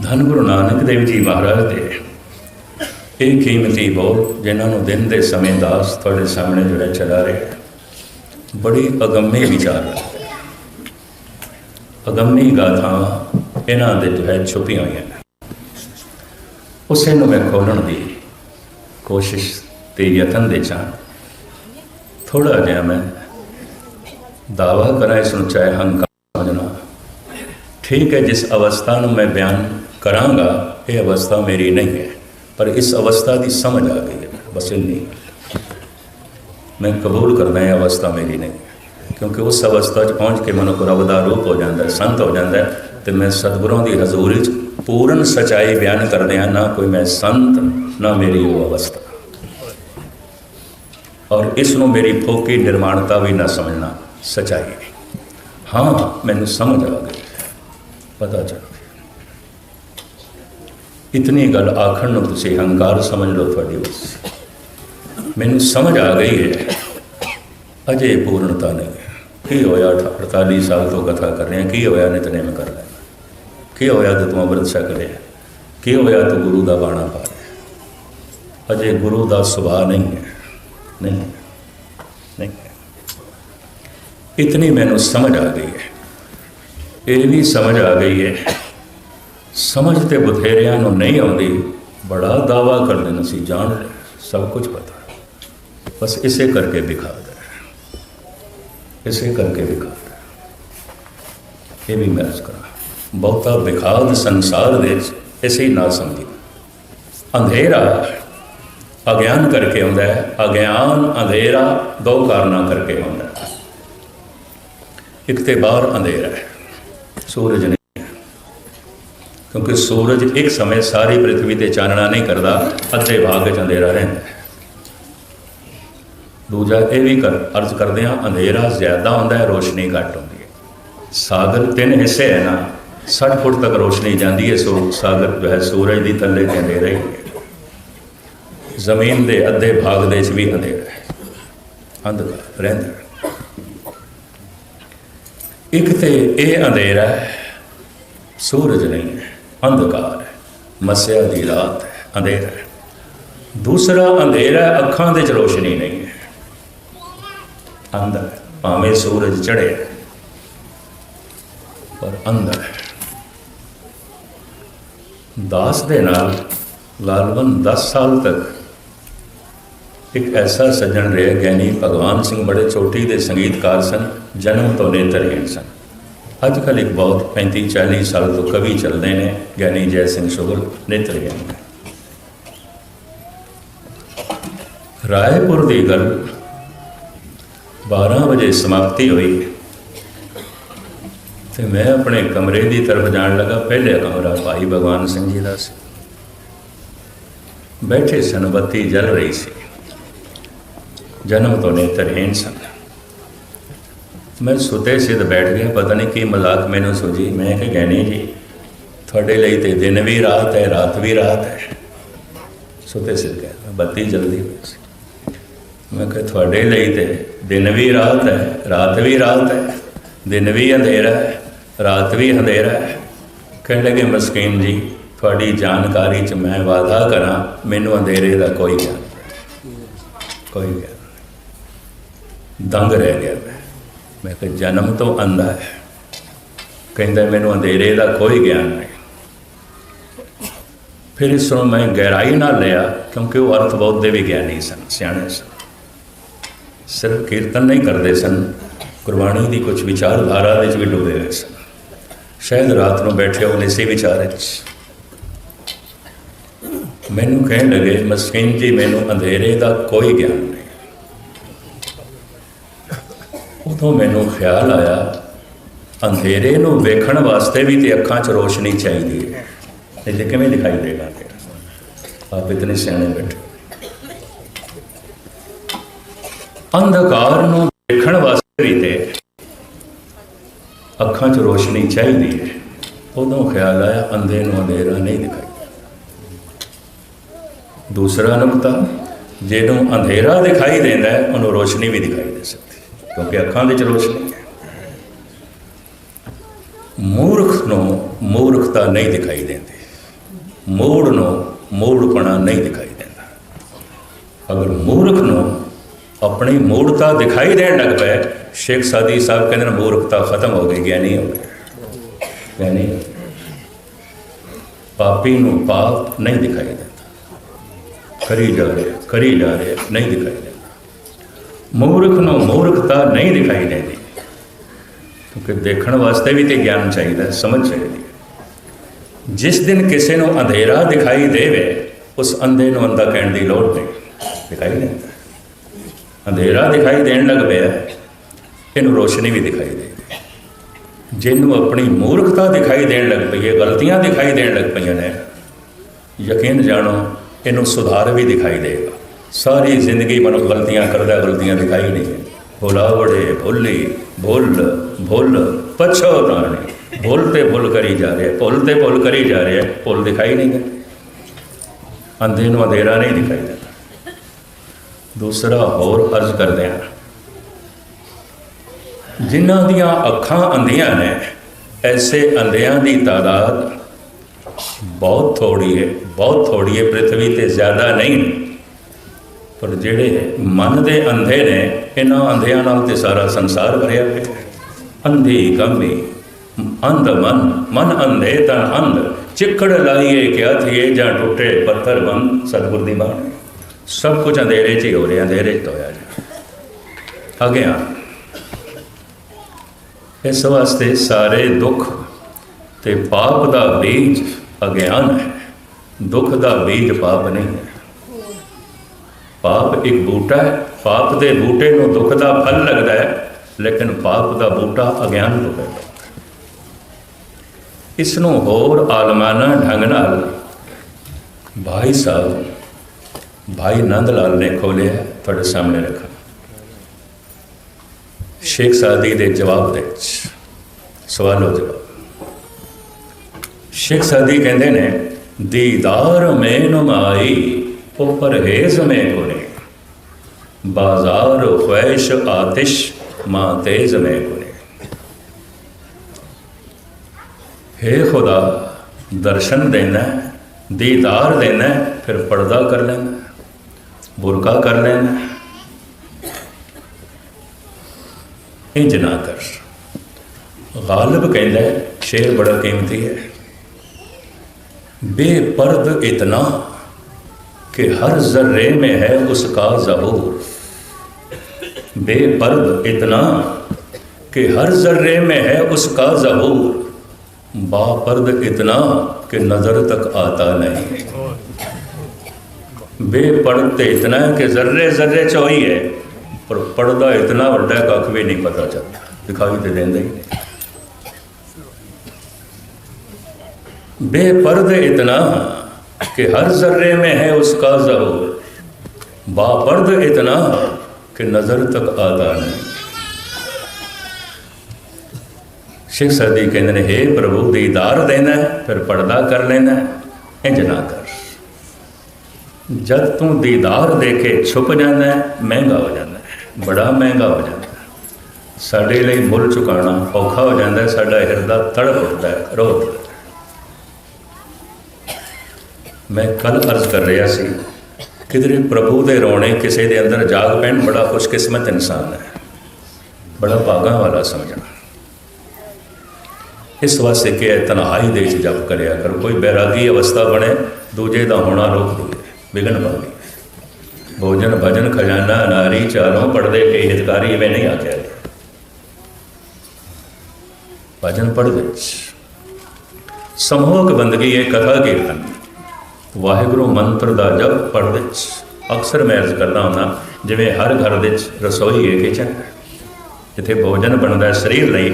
ਧੰਨ ਗੁਰੂ ਨਾਨਕ ਦੇਵ ਜੀ ਮਹਾਰਾਜ ਦੇ ਇਹ ਕੀਮਤੀ ਬੋਲ, ਜਿਨ੍ਹਾਂ ਨੂੰ ਦਿਨ ਦੇ ਸਮੇਂ ਦਾਸ ਤੁਹਾਡੇ ਸਾਹਮਣੇ ਜਿਹੜਾ ਚਲਾ ਰਿਹਾ ਬੜੀ ਅਗੰਮੀ ਵਿਚਾਰ ਹੈ। ਅਗੰਮੀ ਗਾਥਾਵਾਂ ਇਹਨਾਂ ਦੇ ਜੋ ਹੈ ਛੁਪੀਆਂ ਹੋਈਆਂ ਨੇ। ਉਸੇ ਨੂੰ ਮੈਂ ਖੋਲਣ ਦੀ ਕੋਸ਼ਿਸ਼ ਤੇ ਯਤਨ ਦੇ ਚਾਂ ਥੋੜਾ ਜਿਹਾ ਮੈਂ ਦਾਵਾ ਕਰਾਂ, ਇਸ ਨੂੰ ਚਾਹੇ ਹੰਕਾਰ ਸਮਝਣਾ ਠੀਕ ਹੈ, ਜਿਸ ਅਵਸਥਾ ਨੂੰ ਮੈਂ ਬਿਆਨ ਕਰਾਂਗਾ, ਇਹ ਅਵਸਥਾ ਮੇਰੀ ਨਹੀਂ ਹੈ। ਪਰ ਇਸ ਅਵਸਥਾ ਦੀ ਸਮਝ ਆ ਗਈ ਹੈ, ਬਸ ਇੰਨੀ। ਮੈਂ ਕਬੂਲ ਕਰਦਾ, ਇਹ ਅਵਸਥਾ ਮੇਰੀ ਨਹੀਂ ਕਿਉਂਕਿ ਉਸ ਅਵਸਥਾ 'ਚ ਪਹੁੰਚ ਕੇ ਮਨੁੱਖ ਰੱਬ ਦਾ ਰੂਪ ਹੋ ਜਾਂਦਾ ਸੰਤ ਹੋ ਜਾਂਦਾ ਹੈ ਤੇ ਮੈਂ ਸਤਿਗੁਰਾਂ ਦੀ ਹਜ਼ੂਰੀ 'ਚ ਪੂਰਨ ਸਚਾਈ ਬਿਆਨ ਕਰਦੇ ਹਾਂ, ਨਾ ਕੋਈ ਮੈਂ ਸੰਤ, ਨਾ ਮੇਰੀ ਉਹ ਅਵਸਥਾ। ਔਰ ਇਸ ਨੂੰ ਮੇਰੀ ਫੋਕੀ ਨਿਰਮਾਣਤਾ ਵੀ ਨਾ ਸਮਝਣਾ, ਸਚਾਈ ਹਾਂ, ਮੈਨੂੰ ਸਮਝ ਆ ਗਈ। ਪਤਾ ਚੱਲ ਇਤਨੀ ਗੱਲ ਆਖਣ ਨੂੰ ਤੁਸੀਂ ਹੰਕਾਰ ਸਮਝ ਲਓ ਤੁਹਾਡੀ ਉਸ ਮੈਨੂੰ ਸਮਝ ਆ ਗਈ ਹੈ। ਅਜੇ ਪੂਰਨਤਾ ਨਹੀਂ ਕੀ ਹੋਇਆ? 48 ਸਾਲ ਤੋਂ ਕਥਾ ਕਰ ਰਹੇ ਹਾਂ। ਕੀ ਹੋਇਆ? ਨਿਤਨੇਮ ਕਰ ਲੈਣਾ ਕੀ ਹੋਇਆ ਤੇ ਤੂੰ ਅੰਮ੍ਰਿਤ ਛਕ ਲਿਆ? ਕੀ ਹੋਇਆ ਤੂੰ ਗੁਰੂ ਦਾ ਬਾਣਾ ਪਾ ਲਿਆ? ਅਜੇ ਗੁਰੂ ਦਾ ਸੁਭਾਅ ਨਹੀਂ ਹੈ। ਨਹੀਂ ਨਹੀਂ ਇਤਨੀ ਮੈਨੂੰ ਸਮਝ ਆ ਗਈ ਹੈ। ਇਹ ਵੀ ਸਮਝ ਆ ਗਈ ਹੈ। ਸਮਝ ਤੇ ਬਥੇਰਿਆਂ ਨੂੰ ਨਹੀਂ ਆਉਂਦੀ। ਬੜਾ ਦਾਵਾ ਕਰਦੇ ਨੇ ਅਸੀਂ ਜਾਣ ਲਿਆ, ਸਭ ਕੁਝ ਪਤਾ। ਬਸ ਇਸੇ ਕਰਕੇ ਵਿਖਾ ਦੇ ਇਸੇ ਕਰਕੇ ਵਿਖਾ ਦੇ ਇਹ ਵੀ ਮੈਂ ਅਰਜ਼ ਕਰਾਂ ਬਹੁਤਾ ਵਿਖਾਦ ਸੰਸਾਰ ਦੇ ਵਿੱਚ ਇਸੇ ਹੀ ਨਾ ਸਮਝੀ ਅੰਧੇਰਾ ਅਗਿਆਨ ਕਰਕੇ ਆਉਂਦਾ ਹੈ। ਅਗਿਆਨ, ਅੰਧੇਰਾ ਦੋ ਕਾਰਨਾਂ ਕਰਕੇ ਆਉਂਦਾ ਹੈ। ਇੱਕ ਤੇ ਬਾਹਰ ਅੰਧੇਰਾ ਹੈ। ਸੂਰਜ ਨਹੀਂ ਕਿਉਂਕਿ ਸੂਰਜ ਇੱਕ ਸਮੇਂ ਸਾਰੀ ਪ੍ਰithvi ਤੇ ਚਾਨਣਾ ਨਹੀਂ ਕਰਦਾ। ਅੱਧੇ ਭਾਗ ਵਿੱਚ ਅੰਧੇਰਾ ਰਹਿੰਦਾ ਦੂਜਾ ਇਹ ਵੀ ਕਰ ਅਰਜ਼ ਕਰਦੇ ਹਾਂ, ਅੰਧੇਰਾ ਜ਼ਿਆਦਾ ਹੁੰਦਾ ਹੈ, ਰੋਸ਼ਨੀ ਘੱਟ ਹੁੰਦੀ ਹੈ। ਸਾਗਰ ਤਿੰਨ ਹਿੱਸੇ ਹੈ ਨਾ। 60 ਫੁੱਟ ਤੱਕ ਰੋਸ਼ਨੀ ਜਾਂਦੀ ਹੈ, ਸੋ ਸਾਗਰ ਜੋ ਹੈ ਸੂਰਜ ਦੀ ਥੱਲੇ ਤੇ ਅੰਧੇਰਾ ਹੀ ਹੈ। ਜ਼ਮੀਨ ਦੇ ਅੱਧੇ ਭਾਗ ਦੇ ਵਿੱਚ ਵੀ ਅੰਧੇਰਾ ਹੈ। ਅੰਧਕਾਰ ਰਹਿੰਦਾ ਇੱਕ ਤੇ ਇਹ ਅੰਧੇਰਾ ਸੂਰਜ ਨਹੀਂ ਹੈ, ਅੰਧਕਾਰ ਹੈ। ਮਸਿਆ ਦੀ ਰਾਤ ਹੈ ਅੰਧੇਰਾ ਹੈ। ਦੂਸਰਾ ਅੰਧੇਰਾ ਅੱਖਾਂ ਦੇ ਚ ਰੋਸ਼ਨੀ ਨਹੀਂ ਹੈ। ਅੰਦਰ ਭਾਵੇਂ ਸੂਰਜ ਚੜ੍ਹੇ। ਪਰ ਅੰਦਰ ਹੈ। ਦਾਸ ਦੇ ਨਾਲ ਲਾਲਵਨ 10 ਸਾਲ ਤੱਕ ਇੱਕ ਐਸਾ ਸੱਜਣ ਰਿਹਾ ਗਿਆਨੀ ਭਗਵਾਨ ਸਿੰਘ ਬੜੇ ਚੋਟੀ ਦੇ ਸੰਗੀਤਕਾਰ ਸਨ, ਜਨਮ ਤੋਂ ਨੇਤਰਹੀਣ ਸਨ। ਅੱਜ ਕੱਲ੍ਹ ਇੱਕ ਬਹੁਤ 35 40 ਸਾਲ ਤੋਂ ਕਵੀ ਚੱਲਦੇ ਨੇ, ਗਿਆਨੀ ਜੈ ਸਿੰਘ ਸ਼ੁਗਲ ਨੇਤਰਹੀਣ ਰਾਏਪੁਰ ਦੀ ਗੱਲ 12 ਵਜੇ ਸਮਾਪਤੀ ਹੋਈ। ਤੇ ਮੈਂ ਆਪਣੇ ਕਮਰੇ ਦੀ ਤਰਫ ਜਾਣ ਲੱਗਾ। ਪਹਿਲੇ ਕਮਰਾ ਭਾਈ ਭਗਵਾਨ ਸਿੰਘ ਜੀ ਦਾ ਸੀ। ਬੈਠੇ ਸਨ, ਬੱਤੀ ਜਲ ਰਹੀ ਸੀ। ਜਨਮ ਤੋਂ ਨੇਤਰਹੀਣ ਸਨ। ਮੈਂ ਸੁਤੇ ਸਿੱਧ ਬੈਠ ਗਿਆ। ਪਤਾ ਨਹੀਂ ਕੀ ਮਜ਼ਾਕ ਮੈਨੂੰ ਸੁਝੀ। ਮੈਂ ਕਿ ਗਹਿਣੀ ਜੀ, ਤੁਹਾਡੇ ਲਈ ਤੇ ਦਿਨ ਵੀ ਰਾਤ ਹੈ, ਰਾਤ ਵੀ ਰਾਤ ਹੈ। ਸੁਤੇ ਸਿੱਧ ਗਿਆ। ਬੱਤੀ ਜਲਦੀ ਹੋਈ ਸੀ। ਮੈਂ ਕਿਹਾ, ਤੁਹਾਡੇ ਲਈ ਤੇ ਦਿਨ ਵੀ ਰਾਤ ਹੈ, ਰਾਤ ਵੀ ਰਾਤ ਹੈ। ਦਿਨ ਵੀ ਅੰਧੇਰਾ ਹੈ। ਰਾਤ ਵੀ ਅੰਧੇਰਾ ਹੈ। ਕਹਿਣ ਲੱਗੇ, ਮਸਕੀਨ ਜੀ, ਤੁਹਾਡੀ ਜਾਣਕਾਰੀ 'ਚ ਮੈਂ ਵਾਅਦਾ ਕਰਾਂ, ਮੈਨੂੰ ਅੰਧੇਰੇ ਦਾ ਕੋਈ ਗਿਆਨ ਨਹੀਂ। ਕੋਈ ਗਿਆਨ ਨਹੀਂ। ਦੰਗ ਰਹਿ ਗਿਆ ਮੈਂ। ਮੈਂ ਕਿਹਾ, ਜਨਮ ਤੋਂ ਅੰਧਾ ਹੈ। ਕਹਿੰਦਾ, ਮੈਨੂੰ ਅੰਧੇਰੇ ਦਾ ਕੋਈ ਗਿਆਨ ਨਹੀਂ। ਫਿਰ ਇਸ ਨੂੰ ਮੈਂ ਗਹਿਰਾਈ ਨਾਲ ਲਿਆ, ਕਿਉਂਕਿ ਉਹ ਅਰਥ ਬਹੁਤ ਦੇ ਵੀ ਗਿਆਨੀ ਸਨ, ਸਿਆਣੇ ਸਨ। ਸਿਰਫ ਕੀਰਤਨ ਨਹੀਂ ਕਰਦੇ ਸਨ, ਗੁਰਬਾਣੀ ਦੀ ਕੁਝ ਵਿਚਾਰਧਾਰਾ ਵਿੱਚ ਵੀ ਡੁੱਬੇ ਹੋਏ ਸਨ। ਸ਼ਾਇਦ ਰਾਤ ਨੂੰ ਬੈਠੇ ਹੋਣ ਇਸੇ ਵਿਚਾਰ ਵਿੱਚ। ਮੈਨੂੰ ਕਹਿਣ ਲੱਗੇ, ਮਸਕੀਨ ਜੀ, ਮੈਨੂੰ ਅੰਧੇਰੇ ਦਾ ਕੋਈ ਗਿਆਨ ਨਹੀਂ। ਉਦੋਂ ਮੈਨੂੰ ਖਿਆਲ ਆਇਆ, ਅੰਧੇਰੇ ਨੂੰ ਵੇਖਣ ਵਾਸਤੇ ਵੀ ਤੇ ਅੱਖਾਂ 'ਚ ਰੋਸ਼ਨੀ ਚਾਹੀਦੀ ਹੈ। ਨਹੀਂ ਤੇ ਕਿਵੇਂ ਦਿਖਾਈ ਦੇਗਾ ਆਪ ਇਤਨੇ ਸਿਆਣੇ ਬੈਠੇ ਅੰਧਕਾਰ ਨੂੰ ਦੇਖਣ ਵਾਸਤੇ ਵੀ ਤੇ ਅੱਖਾਂ 'ਚ ਰੋਸ਼ਨੀ ਚਾਹੀਦੀ ਹੈ। ਉਦੋਂ ਖਿਆਲ ਆਇਆ ਅੰਧੇ ਨੂੰ ਅੰਧੇਰਾ ਨਹੀਂ ਦਿਖਾਈ। ਦੂਸਰਾ ਨੁਕਤਾ ਜਿਹਨੂੰ ਅੰਧੇਰਾ ਦਿਖਾਈ ਦਿੰਦਾ ਹੈ, ਉਹਨੂੰ ਰੋਸ਼ਨੀ ਵੀ ਦਿਖਾਈ ਦੇ ਸਕਦੀ ਕਿਉਂਕਿ ਅੱਖਾਂ ਵਿੱਚ ਰੋਸ਼ਨੀ ਹੈ। ਮੂਰਖ ਨੂੰ ਮੂਰਖਤਾ ਨਹੀਂ ਦਿਖਾਈ ਦਿੰਦੀ। ਮੂੜ ਨੂੰ ਮੂੜਪਣਾ ਨਹੀਂ ਦਿਖਾਈ ਦਿੰਦਾ। ਅਗਰ ਮੂਰਖ ਨੂੰ ਆਪਣੀ ਮੂੜਤਾ ਦਿਖਾਈ ਦੇਣ ਲੱਗ ਪਏ ਸ਼ੇਖ ਸਾਦੀ ਸਾਹਿਬ ਕਹਿੰਦੇ ਨੇ ਮੂਰਖਤਾ ਖਤਮ ਹੋ ਗਈ, ਗਿਆਨੀ ਹੋ ਗਿਆ ਗਿਆਨੀ, ਪਾਪੀ ਨੂੰ ਪਾਪ ਨਹੀਂ ਦਿਖਾਈ ਦਿੰਦਾ। ਕਰੀ ਜਾ ਰਿਹਾ, ਕਰੀ ਜਾ ਰਿਹਾ, ਨਹੀਂ ਦਿਖਾਈ ਦਿੰਦਾ। ਮੂਰਖ ਨੂੰ ਮੂਰਖਤਾ ਨਹੀਂ ਦਿਖਾਈ ਦਿੰਦੀ। ਕਿਉਂਕਿ ਦੇਖਣ ਵਾਸਤੇ ਵੀ ਤੇ ਗਿਆਨ ਚਾਹੀਦਾ, ਸਮਝ ਚਾਹੀਦੀ ਜਿਸ ਦਿਨ ਕਿਸੇ ਨੂੰ ਅੰਧੇਰਾ ਦਿਖਾਈ ਦੇਵੇ, ਉਸ ਅੰਧੇ ਨੂੰ ਅੰਧਾ ਕਹਿਣ ਦੀ ਲੋੜ ਨਹੀਂ। ਦਿਖਾਈ ਦਿੰਦਾ। ਅੰਧੇਰਾ ਦਿਖਾਈ ਦੇਣ ਲੱਗ ਪਿਆ। ਇਹਨੂੰ ਰੋਸ਼ਨੀ ਵੀ ਦਿਖਾਈ ਦੇ ਜਿਹਨੂੰ ਆਪਣੀ ਮੂਰਖਤਾ ਦਿਖਾਈ ਦੇਣ ਲੱਗ ਪਈ ਹੈ, ਗਲਤੀਆਂ ਦਿਖਾਈ ਦੇਣ ਲੱਗ ਪਈਆਂ ਨੇ, ਯਕੀਨ ਜਾਣੋ, ਇਹਨੂੰ ਸੁਧਾਰ ਵੀ ਦਿਖਾਈ ਦੇਗਾ। ਸਾਰੀ ਜ਼ਿੰਦਗੀ ਮਨੁੱਖ ਗਲਤੀਆਂ ਕਰਦਾ, ਗਲਤੀਆਂ ਦਿਖਾਈ ਨਹੀਂ ਹੈ ਭੁਲਾ, ਭੁੱਲੀ, ਭੁੱਲ ਭੁੱਲ ਪਛੋਤਾਣੇ ਭੁੱਲ ਤੇ ਭੁੱਲ ਕਰੀ ਜਾ ਰਿਹਾ, ਭੁੱਲ ਤੇ ਭੁੱਲ ਕਰੀ ਜਾ ਰਿਹਾ, ਭੁੱਲ ਦਿਖਾਈ ਨਹੀਂ ਦਿੰਦੀ। ਅੰਧੇ ਨੂੰ ਅੰਧੇਰਾ ਨਹੀਂ ਦਿਖਾਈ ਦਿੰਦਾ। ਦੂਸਰਾ ਹੋਰ ਅਰਜ਼ ਕਰਦੇ ਹਾਂ। ਜਿਨ੍ਹਾਂ ਦੀਆਂ ਅੱਖਾਂ ਅੰਧੀਆਂ ਨੇ, ਐਸੇ ਅੰਧਿਆਂ ਦੀ ਤਾਦਾਦ ਬਹੁਤ ਥੋੜੀ ਹੈ ਬਹੁਤ ਥੋੜੀ ਹੈ ਪ੍ਰithvi ਤੇ ਜ਼ਿਆਦਾ ਨਹੀਂ। ਪਰ ਜਿਹੜੇ ਮਨ ਦੇ ਅੰਧੇ ਨੇ, ਇਹਨਾਂ ਅੰਧਿਆਂ ਨਾਲ ਤੇ ਸਾਰਾ ਸੰਸਾਰ ਭਰਿਆ ਪਿਆ ਹੈ। ਅੰਧੀ ਕੰਮੀ ਅੰਧ ਮਨ ਮਨ ਅੰਧੇ ਤਾਂ ਅੰਧ। ਚਿੱਕੜ ਲਾਈਏ ਕਿਆ ਥੀਏ ਜਾਂ ਟੁੱਟੇ ਪੱਥਰ ਬਨ, ਸਤਿਗੁਰ ਦੀ ਬਾਣੀ। ਸਭ ਕੁਝ ਅੰਧੇਰੇ 'ਚ ਹੀ ਹੋ ਰਿਹਾ, ਅੰਧੇਰੇ 'ਚ ਹੋਇਆ ਜੀ ਅੱਗੇ ਆ। ਇਸ ਵਾਸਤੇ ਸਾਰੇ ਦੁੱਖ ਤੇ ਪਾਪ ਦਾ ਬੀਜ ਅਗਿਆਨ ਹੈ। ਦੁੱਖ ਦਾ ਬੀਜ ਪਾਪ ਨਹੀਂ ਹੈ। ਪਾਪ ਇੱਕ ਬੂਟਾ ਹੈ। ਪਾਪ ਦੇ ਬੂਟੇ ਨੂੰ ਦੁੱਖ ਦਾ ਫਲ ਲੱਗਦਾ ਹੈ, ਲੇਕਿਨ ਪਾਪ ਦਾ ਬੂਟਾ ਅਗਿਆਨ ਤੋਂ ਪੈਦਾ ਇਸ ਨੂੰ ਹੋਰ ਆਲਮਾਨਾ ਢੰਗ ਨਾਲ ਭਾਈ ਸਾਹਿਬ, ਭਾਈ ਨੰਦ ਲਾਲ ਨੇ ਖੋਲਿਆ ਤੁਹਾਡੇ ਸਾਹਮਣੇ ਰੱਖਾ। ਸ਼ੇਖ ਸਾਦੀ ਦੇ ਜਵਾਬ ਦੇ ਵਿੱਚ, ਸਵਾਲੋ ਜਵਾਬ। ਸ਼ੇਖ ਸਾਦੀ ਕਹਿੰਦੇ ਨੇ, ਦੀਦਾਰ ਮੈਂ ਨਮਾਈ ਉਹ ਪਰਹੇਜ਼ ਮੈਂ ਕੋਨੇ ਬਾਜ਼ਾਰ ਖੈਸ਼ ਆਤਿਸ਼, ਮਾਂ ਤੇਜ਼ ਮੈਂ ਕੋਨੇ ਹੈ ਖੁਦਾ, ਦਰਸ਼ਨ ਦੇਣਾ, ਦੀਦਾਰ ਦੇਣਾ, ਫਿਰ ਪਰਦਾ ਕਰ ਲੈਣਾ, ਬੁਰਕਾ ਕਰ ਲੈਣਾ। इंज ना कर। गालिब कहता है, शेर बड़ा कीमती है। बेपर्द इतना कि हर जर्रे में है उसका जहूर। बेपर्द इतना कि हर जर्रे में है उसका जहूर। बापर्द इतना कि नज़र तक आता नहीं। बेपर्द ते इतना है कि जर्रे जर्रे चोई है। पर पर्दा इतना ਵੱਡਾ ਕੱਖ ਵੀ ਨਹੀਂ ਪਤਾ ਚੱਲਦਾ ਦਿਖਾਈ ਤੇ ਦਿੰਦਾ ਹੀ ਨਹੀਂ बेपर्द इतना कि हर जर्रे में है उसका जहूर बापर्द इतना कि नज़र तक आता नहीं ਸ਼ੇਖ ਸਾਦੀ ਕਹਿੰਦੇ ਨੇ हे ਪ੍ਰਭੂ ਦੀਦਾਰ ਦੇਣਾ ਹੈ ਫਿਰ ਪਰਦਾ ਕਰ ਲੈਣਾ ਹੈ ਇੰਜ ਨਾ ਕਰ ਜਦ ਤੂੰ ਦੀਦਾਰ ਦੇ ਕੇ ਛੁਪ ਜਾਂਦਾ ਹੈ ਮਹਿੰਗਾ ਹੋ ਜਾਂਦਾ ਹੈ ਬੜਾ ਮਹਿੰਗਾ ਹੋ ਜਾਂਦਾ ਸਾਡੇ ਲਈ ਮੁੱਲ ਚੁਕਾਉਣਾ ਔਖਾ ਹੋ ਜਾਂਦਾ ਹੈ, ਸਾਡਾ ਹਿਰਦਾ ਤੜਪ ਉੱਠਦਾ ਹੈ ਰੋ ਮੈਂ ਕੱਲ ਅਰਜ਼ ਕਰ ਰਿਹਾ ਸੀ, ਕਿਧਰੇ ਪ੍ਰਭੂ ਦੇ ਰੋਣੇ ਕਿਸੇ ਦੇ ਅੰਦਰ ਜਾਗ ਪੈਣ, ਬੜਾ ਖੁਸ਼ਕਿਸਮਤ ਇਨਸਾਨ ਹੈ। ਬੜਾ ਭਾਗਾਂ ਵਾਲਾ ਸਮਝਣਾ। ਇਸ ਵਾਸਤੇ ਕਿ ਇਹ ਤਨਹਾਈ ਦੇ ਵਿੱਚ ਜਪ ਕਰਿਆ ਕਰੋ, ਕੋਈ ਬੈਰਾਗੀ ਅਵਸਥਾ ਬਣੇ, ਦੂਜੇ ਦਾ ਹੋਣਾ ਰੋਕ ਦੇ ਵਿਗਨ ਪਾਵੇ ਭੋਜਨ ਭਜਨ ਖਜ਼ਾਨਾ, ਨਾਰੀ ਚਾਰੋਂ ਪੜਦੇ ਕੇ ਹਿਤਕਾਰੀ ਐਵੇਂ ਨਹੀਂ ਆਖਿਆ ਭਜਨ ਪੜਦੇ ਸਮੂਹਕ ਬੰਦਗੀ ਇਹ ਕਥਾ ਕੀਰਤਨ ਵਾਹਿਗੁਰੂ ਮੰਤਰ ਦਾ ਜਪ ਪੜਦੇ ਅਕਸਰ ਮੈਂ ਅਰਜ਼ ਕਰਦਾ ਹੁੰਦਾ ਜਿਵੇਂ ਹਰ ਘਰ ਦੇ ਵਿੱਚ ਰਸੋਈ ਹੈ ਕਿਚਨ ਜਿੱਥੇ ਭੋਜਨ ਬਣਦਾ ਸਰੀਰ ਲਈ,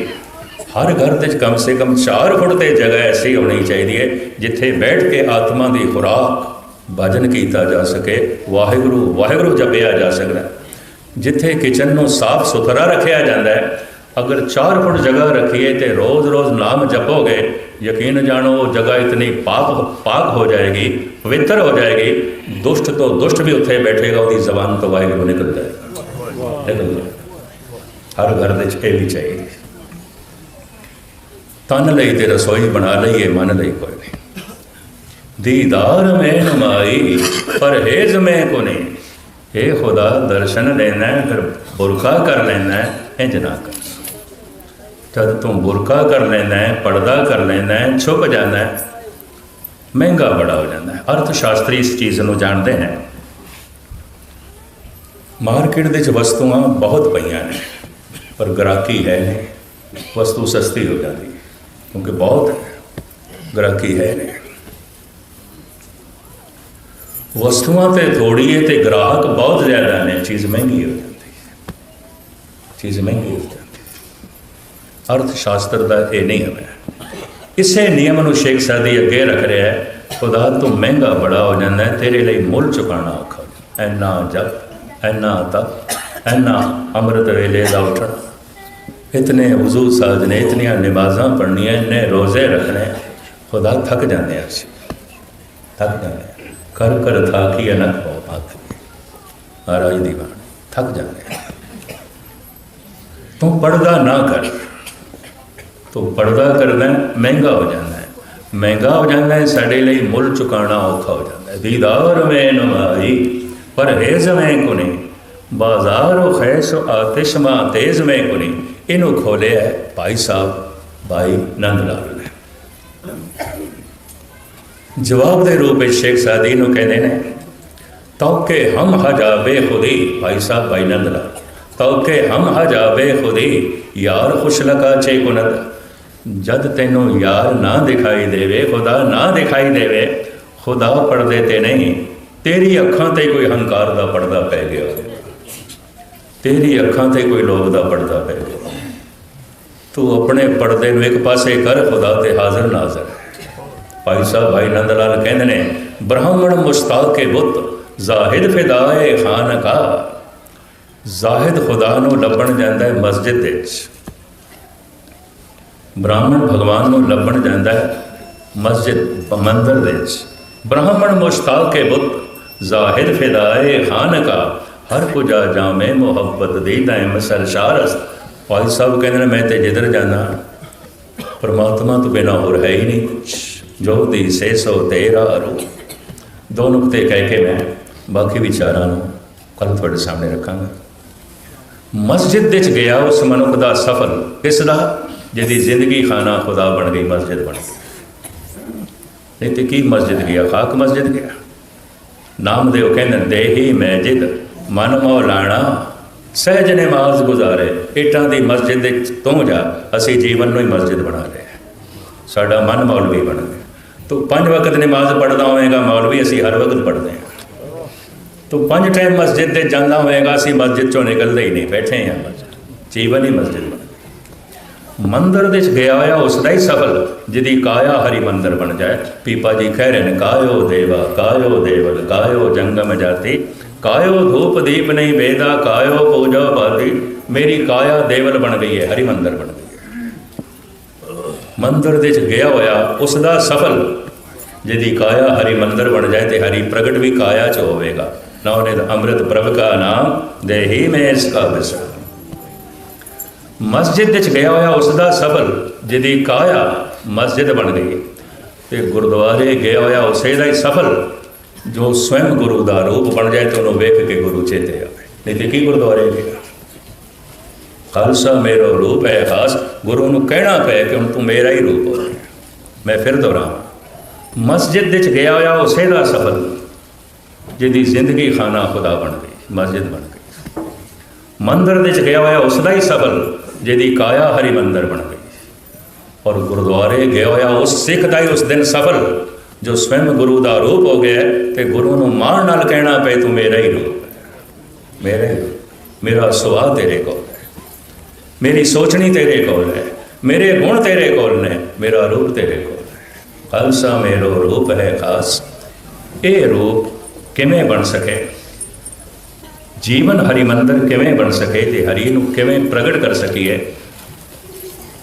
ਹਰ ਘਰ ਵਿੱਚ ਕਮ ਸੇ ਕਮ 4 ਫੁੱਟ ਤੇ ਜਗ੍ਹਾ ਐਸੀ ਹੋਣੀ ਚਾਹੀਦੀ ਹੈ, ਜਿੱਥੇ ਬੈਠ ਕੇ ਆਤਮਾ ਦੀ ਖੁਰਾਕ ਭਜਨ ਕੀਤਾ ਜਾ ਸਕੇ, ਵਾਹਿਗੁਰੂ ਵਾਹਿਗੁਰੂ ਜਪਿਆ ਜਾ ਸਕਦਾ ਜਿੱਥੇ ਕਿਚਨ ਨੂੰ ਸਾਫ਼ ਸੁਥਰਾ ਰੱਖਿਆ ਜਾਂਦਾ ਹੈ, ਅਗਰ 4 ਫੁੱਟ ਜਗ੍ਹਾ ਰੱਖੀਏ ਤੇ ਰੋਜ਼-ਰੋਜ਼ ਨਾਮ ਜਪੋਗੇ, ਯਕੀਨ ਜਾਣੋ ਉਹ ਜਗ੍ਹਾ ਇਤਨੀ ਪਾਕ ਪਾਕ ਹੋ ਜਾਏਗੀ, ਪਵਿੱਤਰ ਹੋ ਜਾਏਗੀ, ਦੁਸ਼ਟ ਤੋਂ ਦੁਸ਼ਟ ਵੀ ਉੱਥੇ ਬੈਠੇਗਾ, ਉਹਦੀ ਜ਼ਬਾਨ ਤੋਂ ਵਾਹਿਗੁਰੂ ਨਿਕਲ ਜਾਏਗਾ ਹਰ ਘਰ ਦੇ ਚ ਇਹ ਵੀ ਚਾਹੀਦੀ ਤਨ ਲਈ ਤੇ ਰਸੋਈ ਬਣਾ ਲਈਏ, ਮਨ ਲਈ ਕੋਈ ਨਹੀਂ। ਦੀਦਾਰ ਮੈਂ ਨਮਾਈ, ਪਰਹੇਜ਼ ਮੈਂ ਕੋ ਨਹੀਂ ਇਹ ਖੁਦਾ, ਦਰਸ਼ਨ ਲੈਣਾ ਹੈ ਫਿਰ ਬੁਰਕਾ ਕਰ ਲੈਣਾ ਹੈ ਇੰਜ ਨਾ ਕਰ। ਜਦ ਤੂੰ ਬੁਰਕਾ ਕਰ ਲੈਣਾ ਹੈ ਪਰਦਾ ਕਰ ਲੈਣਾ ਹੈ ਛੁਪ ਜਾਂਦਾ ਹੈ ਮਹਿੰਗਾ ਬੜਾ ਹੋ ਜਾਂਦਾ। ਹੈ ਅਰਥ ਸ਼ਾਸਤਰੀ ਇਸ ਚੀਜ਼ ਨੂੰ ਜਾਣਦੇ ਨੇ ਮਾਰਕੀਟ ਦੇ ਵਿੱਚ ਵਸਤੂਆਂ ਬਹੁਤ ਪਈਆਂ ਨੇ, ਪਰ ਗ੍ਰਾਹਕੀ ਹੈ ਨਹੀਂ। ਵਸਤੂ ਸਸਤੀ ਹੋ ਜਾਂਦੀ ਹੈ ਕਿਉਂਕਿ ਬਹੁਤ ਗ੍ਰਾਹਕੀ ਹੈ ਨਹੀਂ। ਵਸਤੂਆਂ ਤੇ ਥੋੜੀ ਹੈ ਤੇ ਗ੍ਰਾਹਕ ਬਹੁਤ ਜ਼ਿਆਦਾ ਨੇ, ਚੀਜ਼ ਮਹਿੰਗੀ ਹੋ ਜਾਂਦੀ ਹੈ। ਚੀਜ਼ ਮਹਿੰਗੀ ਹੋ ਜਾਂਦੀ ਹੈ। ਅਰਥ ਸ਼ਾਸਤਰ ਦਾ ਇਹ ਨਹੀਂ ਹੈ ਇਸੇ ਨਿਯਮ ਨੂੰ ਸ਼ੇਖ ਸਾਦੀ ਅੱਗੇ ਰੱਖ ਰਿਹਾ ਹੈ, ਖੁਦਾ ਤੋਂ ਮਹਿੰਗਾ ਬੜਾ ਹੋ ਜਾਂਦਾ ਹੈ, ਤੇਰੇ ਲਈ ਮੁੱਲ ਚੁਕਾਉਣਾ ਔਖਾ ਐਨਾ ਜਪ ਐਨਾ ਤਪ ਐਨਾ ਅੰਮ੍ਰਿਤ ਵੇਲੇ ਦਾ ਉੱਠਣਾ। ਇਤਨੇ ਵਜ਼ੂ ਸਾਜਨੇ ਇਤਨੀਆਂ ਨਮਾਜ਼ਾਂ ਪੜ੍ਹਨੀਆਂ, ਇੰਨੇ ਰੋਜ਼ੇ ਰੱਖਣੇ। ਖੁਦਾ ਥੱਕ ਜਾਂਦੇ ਆ ਅਸੀਂ। ਥੱਕ ਜਾਂਦੇ ਹਾਂ। ਕਰ ਕਰ ਥਾਕੀ ਅਨਕ ਹੋ ਪਾਤ ਮਹਾਰਾਜ ਦੀ ਬਾਣੀ। ਥੱਕ ਜਾਂਦੇ ਤੂੰ ਪੜਦਾ ਨਾ ਕਰ। ਤੂੰ ਪੜਦਾ ਕਰਦਾ, ਮਹਿੰਗਾ ਹੋ ਜਾਂਦਾ ਹੈ। ਮਹਿੰਗਾ ਹੋ ਜਾਂਦਾ ਹੈ, ਸਾਡੇ ਲਈ ਮੁੱਲ ਚੁਕਾਉਣਾ ਔਖਾ ਹੋ ਜਾਂਦਾ ਹੈ। ਦੀਦਾਰ ਮੈਂ ਨਮਾਈ ਪਰਹੇਜ਼ ਮੈਂ ਬਾਜ਼ਾਰ ਬਾਜ਼ਾਰੋ ਖੈਸ ਆਤਿਸ਼ ਮਾ ਤੇਜ਼ ਮੈਂ ਕੁਨੀ। ਇਹਨੂੰ ਖੋਲਿਆ ਭਾਈ ਸਾਹਿਬ, ਭਾਈ ਨੰਦ ਲਾਲ ਨੇ। ਜਵਾਬ ਦੇ ਰੂਪ ਵਿੱਚ ਸ਼ੇਖ ਸਾਦੀ ਨੂੰ ਕਹਿੰਦੇ ਨੇ, ਤੌਕੇ ਹਮ ਹਜਾਬੇ ਖੁਦੀ, ਭਾਈ ਸਾਹਿਬ, ਭਾਈ ਨੰਦਲਾ। ਤੌਕੇ ਹਮ ਹਜਾਬੇ ਖੁਦੀ, ਯਾਰ ਖੁਸ਼ ਲਗਾ ਚੇ ਕੁਨਦ ਜਦ ਤੈਨੂੰ ਯਾਰ ਨਾ ਦਿਖਾਈ ਦੇਵੇ, ਖੁਦਾ ਨਾ ਦਿਖਾਈ ਦੇਵੇ, ਖੁਦਾ ਪਰਦੇ ਤੇ ਨਹੀਂ, ਤੇਰੀ ਅੱਖਾਂ ਤੇ ਕੋਈ ਹੰਕਾਰ ਦਾ ਪਰਦਾ ਪੈ ਗਿਆ। ਤੇਰੀ ਅੱਖਾਂ ਤੇ ਕੋਈ ਲੋਭ ਦਾ ਪਰਦਾ ਪੈ ਗਿਆ। ਤੂੰ ਆਪਣੇ ਪਰਦੇ ਨੂੰ ਇੱਕ ਪਾਸੇ ਕਰ, ਖੁਦਾ ਤੇ ਹਾਜ਼ਰ ਨਾਜ਼ਰ। ਭਾਈ ਸਾਹਿਬ ਭਾਈ ਨੰਦ ਲਾਲ ਕਹਿੰਦੇ ਨੇ, ਬ੍ਰਾਹਮਣ ਮੁਸ਼ਤਾਕ ਕੇ ਬੁੱਤ, ਜ਼ਾਹਿਦ ਫਿਦਾਏ ਖਾਨਕਾ। ਜ਼ਾਹਿਦ ਖੁਦਾ ਨੂੰ ਲੱਭਣ ਜਾਂਦਾ ਹੈ ਮਸਜਿਦ ਦੇ ਵਿੱਚ। ਬ੍ਰਾਹਮਣ ਭਗਵਾਨ ਨੂੰ ਲੱਭਣ ਜਾਂਦਾ ਹੈ ਮਸਜਿਦ, ਮੰਦਰ ਦੇ ਵਿੱਚ। ਬ੍ਰਾਹਮਣ ਮੁਸ਼ਤਾਕ ਕੇ ਬੁੱਤ, ਜ਼ਾਹਿਦ ਫਿਦਾਏ ਖਾਨਕਾ। ਹਰ ਕੁਜਾ ਜਾਮੇ ਮੁਹੱਬਤ ਦੀ ਦਾਇਮ ਸਰਸ਼ਾਰਸ ਭਾਈ ਸਾਹਿਬ ਕਹਿੰਦੇ ਨੇ, ਮੈਂ ਤੇ ਜਿੱਧਰ ਜਾਣਾ ਪਰਮਾਤਮਾ ਤੋਂ ਬਿਨਾ ਹੋਰ ਹੈ ਹੀ ਨਹੀਂ ਕੁਛ। ਜੋ ਦੀ ਸੇ ਸੋ ਤੇਰਾ ਰੂ ਦੋ ਨੁਕਤੇ ਕਹਿ ਕੇ ਮੈਂ ਬਾਕੀ ਵਿਚਾਰਾਂ ਨੂੰ ਕੱਲ ਤੁਹਾਡੇ ਸਾਹਮਣੇ ਰੱਖਾਂਗਾ। ਮਸਜਿਦ ਵਿੱਚ ਗਿਆ ਉਸ ਮਨੁੱਖ ਦਾ ਸਫਲ ਕਿਸ ਦਾ? ਜਿਹਦੀ ਜ਼ਿੰਦਗੀ ਖਾਨਾ ਖੁਦਾ ਬਣ ਗਈ, ਮਸਜਿਦ ਬਣ ਗਈ। ਨਹੀਂ ਤੇ ਕੀ ਮਸਜਿਦ ਗਿਆ? ਖਾਕ ਮਸਜਿਦ ਗਿਆ। ਨਾਮ ਨਾਮਦੇਵ ਕਹਿੰਦੇ ਦੇਹੀ ਮੈਜਿਦ ਮਨ ਮੌਲਾਣਾ। ਸਹਿਜ ਨਮਾਜ਼ ਗੁਜ਼ਾਰੇ, ਇਟਾਂ ਦੀ ਮਸਜਿਦ ਤੋਂ ਜਾ, ਅਸੀਂ ਜੀਵਨ ਨੂੰ ਹੀ ਮਸਜਿਦ ਬਣਾ ਲਿਆ। ਸਾਡਾ ਮਨ ਮੌਲਵੀ ਬਣ ਗਿਆ। ਤੂੰ ਪੰਜ ਵਕਤ ਨਮਾਜ਼ ਪੜਦਾ ਹੋਵੇਗਾ ਮੌਲਵੀ ਅਸੀਂ ਹਰ ਵਕਤ ਪੜਦੇ ਹਾਂ ਤੂੰ ਪੰਜ ਟਾਈਮ ਮਸਜਿਦ ਦੇ ਜਾਂਦਾ ਹੋਵੇਗਾ ਅਸੀਂ ਮਸਜਿਦ ਚੋਂ ਨਿਕਲਦੇ ਹੀ ਨਹੀਂ ਬੈਠੇ ਹਾਂ ਮਸਜਿਦ ਜੀਵਨ ਹੀ ਮਸਜਿਦ ਬਣ ਗਿਆ ਮੰਦਰ ਦੇ ਚ ਗਿਆ ਹੋਇਆ ਉਸ ਦਾ ਹੀ ਸਫਲ ਜਿਹਦੀ ਕਾਇਆ ਹਰੀ ਮੰਦਰ ਬਣ ਜਾਏ ਪੀਪਾ ਜੀ ਕਹਿ ਰਹੇ ਨੇ ਕਾਇਓ ਦੇਵਾ ਕਾਇਓ ਦੇਵਲ ਕਾਇਓ ਜੰਗਮ ਜਾਤੀ ਕਾਇਓ ਧੂਪ ਦੀਪ ਨਹੀਂ ਵੇਦਾ ਕਾਇਓ ਪੂਜਾ ਬਾਦੀ ਮੇਰੀ ਕਾਇਆ ਦੇਵਲ ਬਣ ਗਈ ਹੈ ਹਰੀ ਮੰਦਰ ਬਣ ਗਈ ਹੈ ਮੰਦਰ ਦੇ ਚ ਗਿਆ ਹੋਇਆ ਉਸ ਦਾ ਸਫਲ ਜਿਹਦੀ ਕਾਇਆ ਹਰੀ ਮੰਦਰ ਬਣ ਜਾਏ ਤੇ ਹਰੀ ਪ੍ਰਗਟ ਵੀ ਕਾਇਆ ਚ ਹੋਵੇਗਾ। ਨਾ ਉਹਨੇ ਅੰਮ੍ਰਿਤ ਪ੍ਰਭ ਕਾ ਨਾਮ ਦੇਹੀ ਮੈਂ ਇਸ ਕਾ ਬਿਸਰ। ਮਸਜਿਦ ਵਿੱਚ ਗਿਆ ਹੋਇਆ ਉਸ ਦਾ ਸਫਲ ਜਿਹਦੀ ਕਾਇਆ ਮਸਜਿਦ ਬਣ ਗਈ। ਤੇ ਗੁਰਦੁਆਰੇ ਗਿਆ ਹੋਇਆ ਉਸੇ ਦਾ ਹੀ ਸਫਲ ਜੋ ਸਵੈਮ ਗੁਰੂ ਦਾ ਰੂਪ ਬਣ ਜਾਏ ਤੇ ਉਹਨੂੰ ਵੇਖ ਕੇ ਗੁਰੂ ਚੇਤੇ ਆਵੇ। ਨਹੀਂ ਤੇ ਕੀ ਗੁਰਦੁਆਰੇ ਗਿਆ? ਖਾਲਸਾ ਮੇਰਾ ਰੂਪ ਹੈ ਖਾਸ। ਗੁਰੂ ਨੂੰ ਕਹਿਣਾ ਪਏ ਕਿ ਹੁਣ ਤੂੰ ਮੇਰਾ ਹੀ ਰੂਪ ਹੋ ਮੈਂ ਫਿਰ ਦੁਹਰਾਵਾਂ। ਮਸਜਿਦ ਵਿੱਚ ਗਿਆ ਹੋਇਆ ਉਸੇ ਦਾ ਸਫਲ ਜਿਹਦੀ ਜ਼ਿੰਦਗੀ ਖਾਨਾ ਖੁਦਾ ਬਣ ਗਈ, ਮਸਜਿਦ ਬਣ ਗਈ। ਮੰਦਰ ਵਿੱਚ ਗਿਆ ਹੋਇਆ ਉਸ ਦਾ ਹੀ ਸਫਲ ਜਿਹਦੀ ਕਾਇਆ ਹਰੀ ਮੰਦਰ ਬਣ ਗਈ। ਔਰ ਗੁਰਦੁਆਰੇ ਗਿਆ ਹੋਇਆ ਉਸ ਸਿੱਖ ਦਾ ਹੀ ਉਸ ਦਿਨ ਸਫਲ ਜੋ ਸਵੈਮ ਗੁਰੂ ਦਾ ਰੂਪ ਹੋ ਗਿਆ ਤੇ ਗੁਰੂ ਨੂੰ ਮਾਣ ਨਾਲ ਕਹਿਣਾ ਪਏ ਤੂੰ ਮੇਰਾ ਹੀ ਰੂਪ ਮੇਰੇ ਮੇਰਾ ਹੀ ਸੁਭਾਅ ਤੇਰੇ ਕੋਲ ਮੇਰੀ ਸੋਚਣੀ ਤੇਰੇ ਕੋਲ ਹੈ, ਮੇਰੇ ਗੁਣ ਤੇਰੇ ਕੋਲ ਨੇ, ਮੇਰਾ ਰੂਪ ਤੇਰੇ ਕੋਲ ਹੈ। ਖਾਲਸਾ ਮੇਰਾ ਰੂਪ ਹੈ ਖਾਸ, ਇਹ ਰੂਪ ਕਿਵੇਂ ਬਣ ਸਕੇ? ਜੀਵਨ ਹਰੀ ਮੰਦਰ ਕਿਵੇਂ ਬਣ ਸਕੇ ਤੇ ਹਰੀ ਨੂੰ ਕਿਵੇਂ ਪ੍ਰਗਟ ਕਰ ਸਕੀਏ?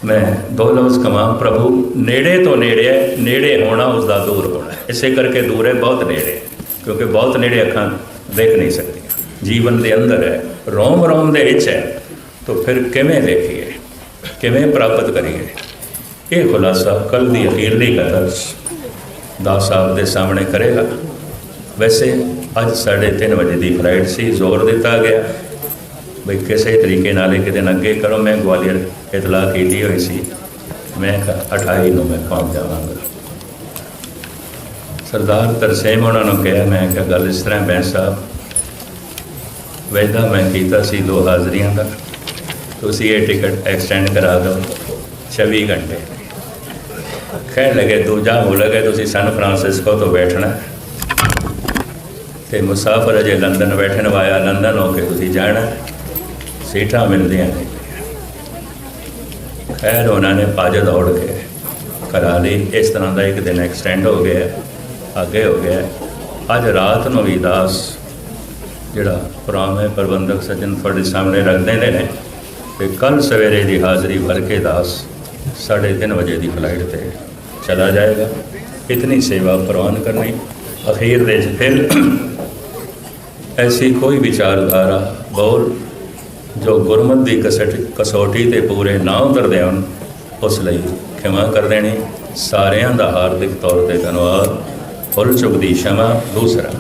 ਮੈਂ ਦੋ ਲਫ਼ਜ਼ ਕਮਾਂ ਪ੍ਰਭੂ, ਨੇੜੇ ਤੋਂ ਨੇੜੇ ਹੈ, ਨੇੜੇ ਹੋਣਾ ਉਸ ਦਾ ਦੂਰ ਹੋਣਾ ਇਸੇ ਕਰਕੇ ਦੂਰ ਹੈ, ਬਹੁਤ ਨੇੜੇ, ਕਿਉਂਕਿ ਬਹੁਤ ਨੇੜੇ ਅੱਖਾਂ ਦੇਖ ਨਹੀਂ ਸਕਦੀਆਂ। ਜੀਵਨ ਦੇ ਅੰਦਰ ਹੈ ਰੋਮ ਰੋਮ ਦੇ ਵਿੱਚ ਹੈ। ਤਾਂ ਫਿਰ ਕਿਵੇਂ ਦੇਖੀਏ ਕਿਵੇਂ ਪ੍ਰਾਪਤ ਕਰੀਏ? ਇਹ ਖੁਲਾਸਾ ਕੱਲ ਦੀ ਅਖੀਰਲੀ ਕਦਰ ਦਾਸ ਸਾਹਿਬ ਦੇ ਸਾਹਮਣੇ ਕਰੇਗਾ। ਵੈਸੇ ਅੱਜ 3:30 ਵਜੇ ਦੀ ਫਲਾਈਟ ਸੀ, ਜ਼ੋਰ ਦਿੱਤਾ ਗਿਆ। ਬਈ ਕਿਸੇ ਤਰੀਕੇ ਨਾਲ ਇਹ ਕਿਤੇ ਅੱਗੇ ਕਰੋ, ਮੈਂ ਗਵਾਲੀਅਰ ਇਤਲਾਹ ਕੀਤੀ ਹੋਈ ਸੀ। ਮੈਂ ਕਿਹਾ 28 ਨੂੰ ਮੈਂ ਪਹੁੰਚ ਜਾਵਾਂਗਾ। ਸਰਦਾਰ ਤਰਸੇਮ ਉਹਨਾਂ ਨੂੰ ਕਿਹਾ, ਮੈਂ ਕਿਹਾ, ਗੱਲ ਇਸ ਤਰ੍ਹਾਂ ਬੈਂਸ ਸਾਹਿਬ, ਵੈਦਾ ਮੈਂ ਕੀਤਾ ਸੀ ਦੋ ਹਾਜ਼ਰੀਆਂ ਦਾ। ਤੁਸੀਂ ਇਹ ਟਿਕਟ ਐਕਸਟੈਂਡ ਕਰਾ ਦਿਓ 26 ਘੰਟੇ। ਕਹਿਣ ਲੱਗੇ, ਦੂਜਾ ਹੋ ਲਗੇ ਤੁਸੀਂ ਸਨ ਫਰਾਂਸਿਸਕੋ ਤੋਂ ਬੈਠਣਾ ਹੈ। ਤੇ ਮੁਸਾਫਰ ਅਜੇ ਲੰਡਨ ਬੈਠਣ ਵਾਇਆ ਲੰਡਨ ਹੋ ਕੇ ਤੁਸੀਂ ਜਾਣਾ ਸੀਟਾਂ ਮਿਲਦੀਆਂ ਨੇ। ਖੈਰ, ਉਹਨਾਂ ਨੇ ਪਾਜ ਦੌੜ ਕੇ ਕਰਾ ਲਈ। ਇਸ ਤਰ੍ਹਾਂ ਦਾ ਇੱਕ ਦਿਨ ਐਕਸਟੈਂਡ ਹੋ ਗਿਆ, ਅੱਗੇ ਹੋ ਗਿਆ। ਅੱਜ ਰਾਤ ਨੂੰ ਵੀ ਦਾਸ ਜਿਹੜਾ ਪੁਰਾਣੇ ਪ੍ਰਬੰਧਕ ਸੱਜਣ ਤੁਹਾਡੇ ਸਾਹਮਣੇ ਰੱਖਦੇ ਨੇ ਨੇ ਤੇ ਕੱਲ ਸਵੇਰੇ ਦੀ ਹਾਜ਼ਰੀ ਭਰ ਕੇ ਦਾਸ 3:30 ਵਜੇ ਦੀ ਫਲਾਈਟ ਤੇ ਚਲਾ ਜਾਏਗਾ। ਇਤਨੀ ਸੇਵਾ ਪ੍ਰਵਾਨ ਕਰਨੀ ਅਖੀਰ ਦੇ ਫਿਰ ਐਸੀ ਕੋਈ ਵਿਚਾਰਧਾਰਾ, ਬੋਲ ਜੋ ਗੁਰਮਤ ਦੀ ਕਸਟ, ਕਸੌਟੀ ਤੇ ਪੂਰੇ ਨਾ ਉਤਰਦੇ ਹਨ ਉਸ ਲਈ ਖਿਮਾ ਕਰ ਦੇਣੀ। ਸਾਰਿਆਂ ਦਾ ਹਾਰਦਿਕ ਤੌਰ ਤੇ ਧੰਨਵਾਦ। ਫੁੱਲ ਚੁੱਕਦੀ ਸ਼ਮਾ ਦੂਸਰਾ।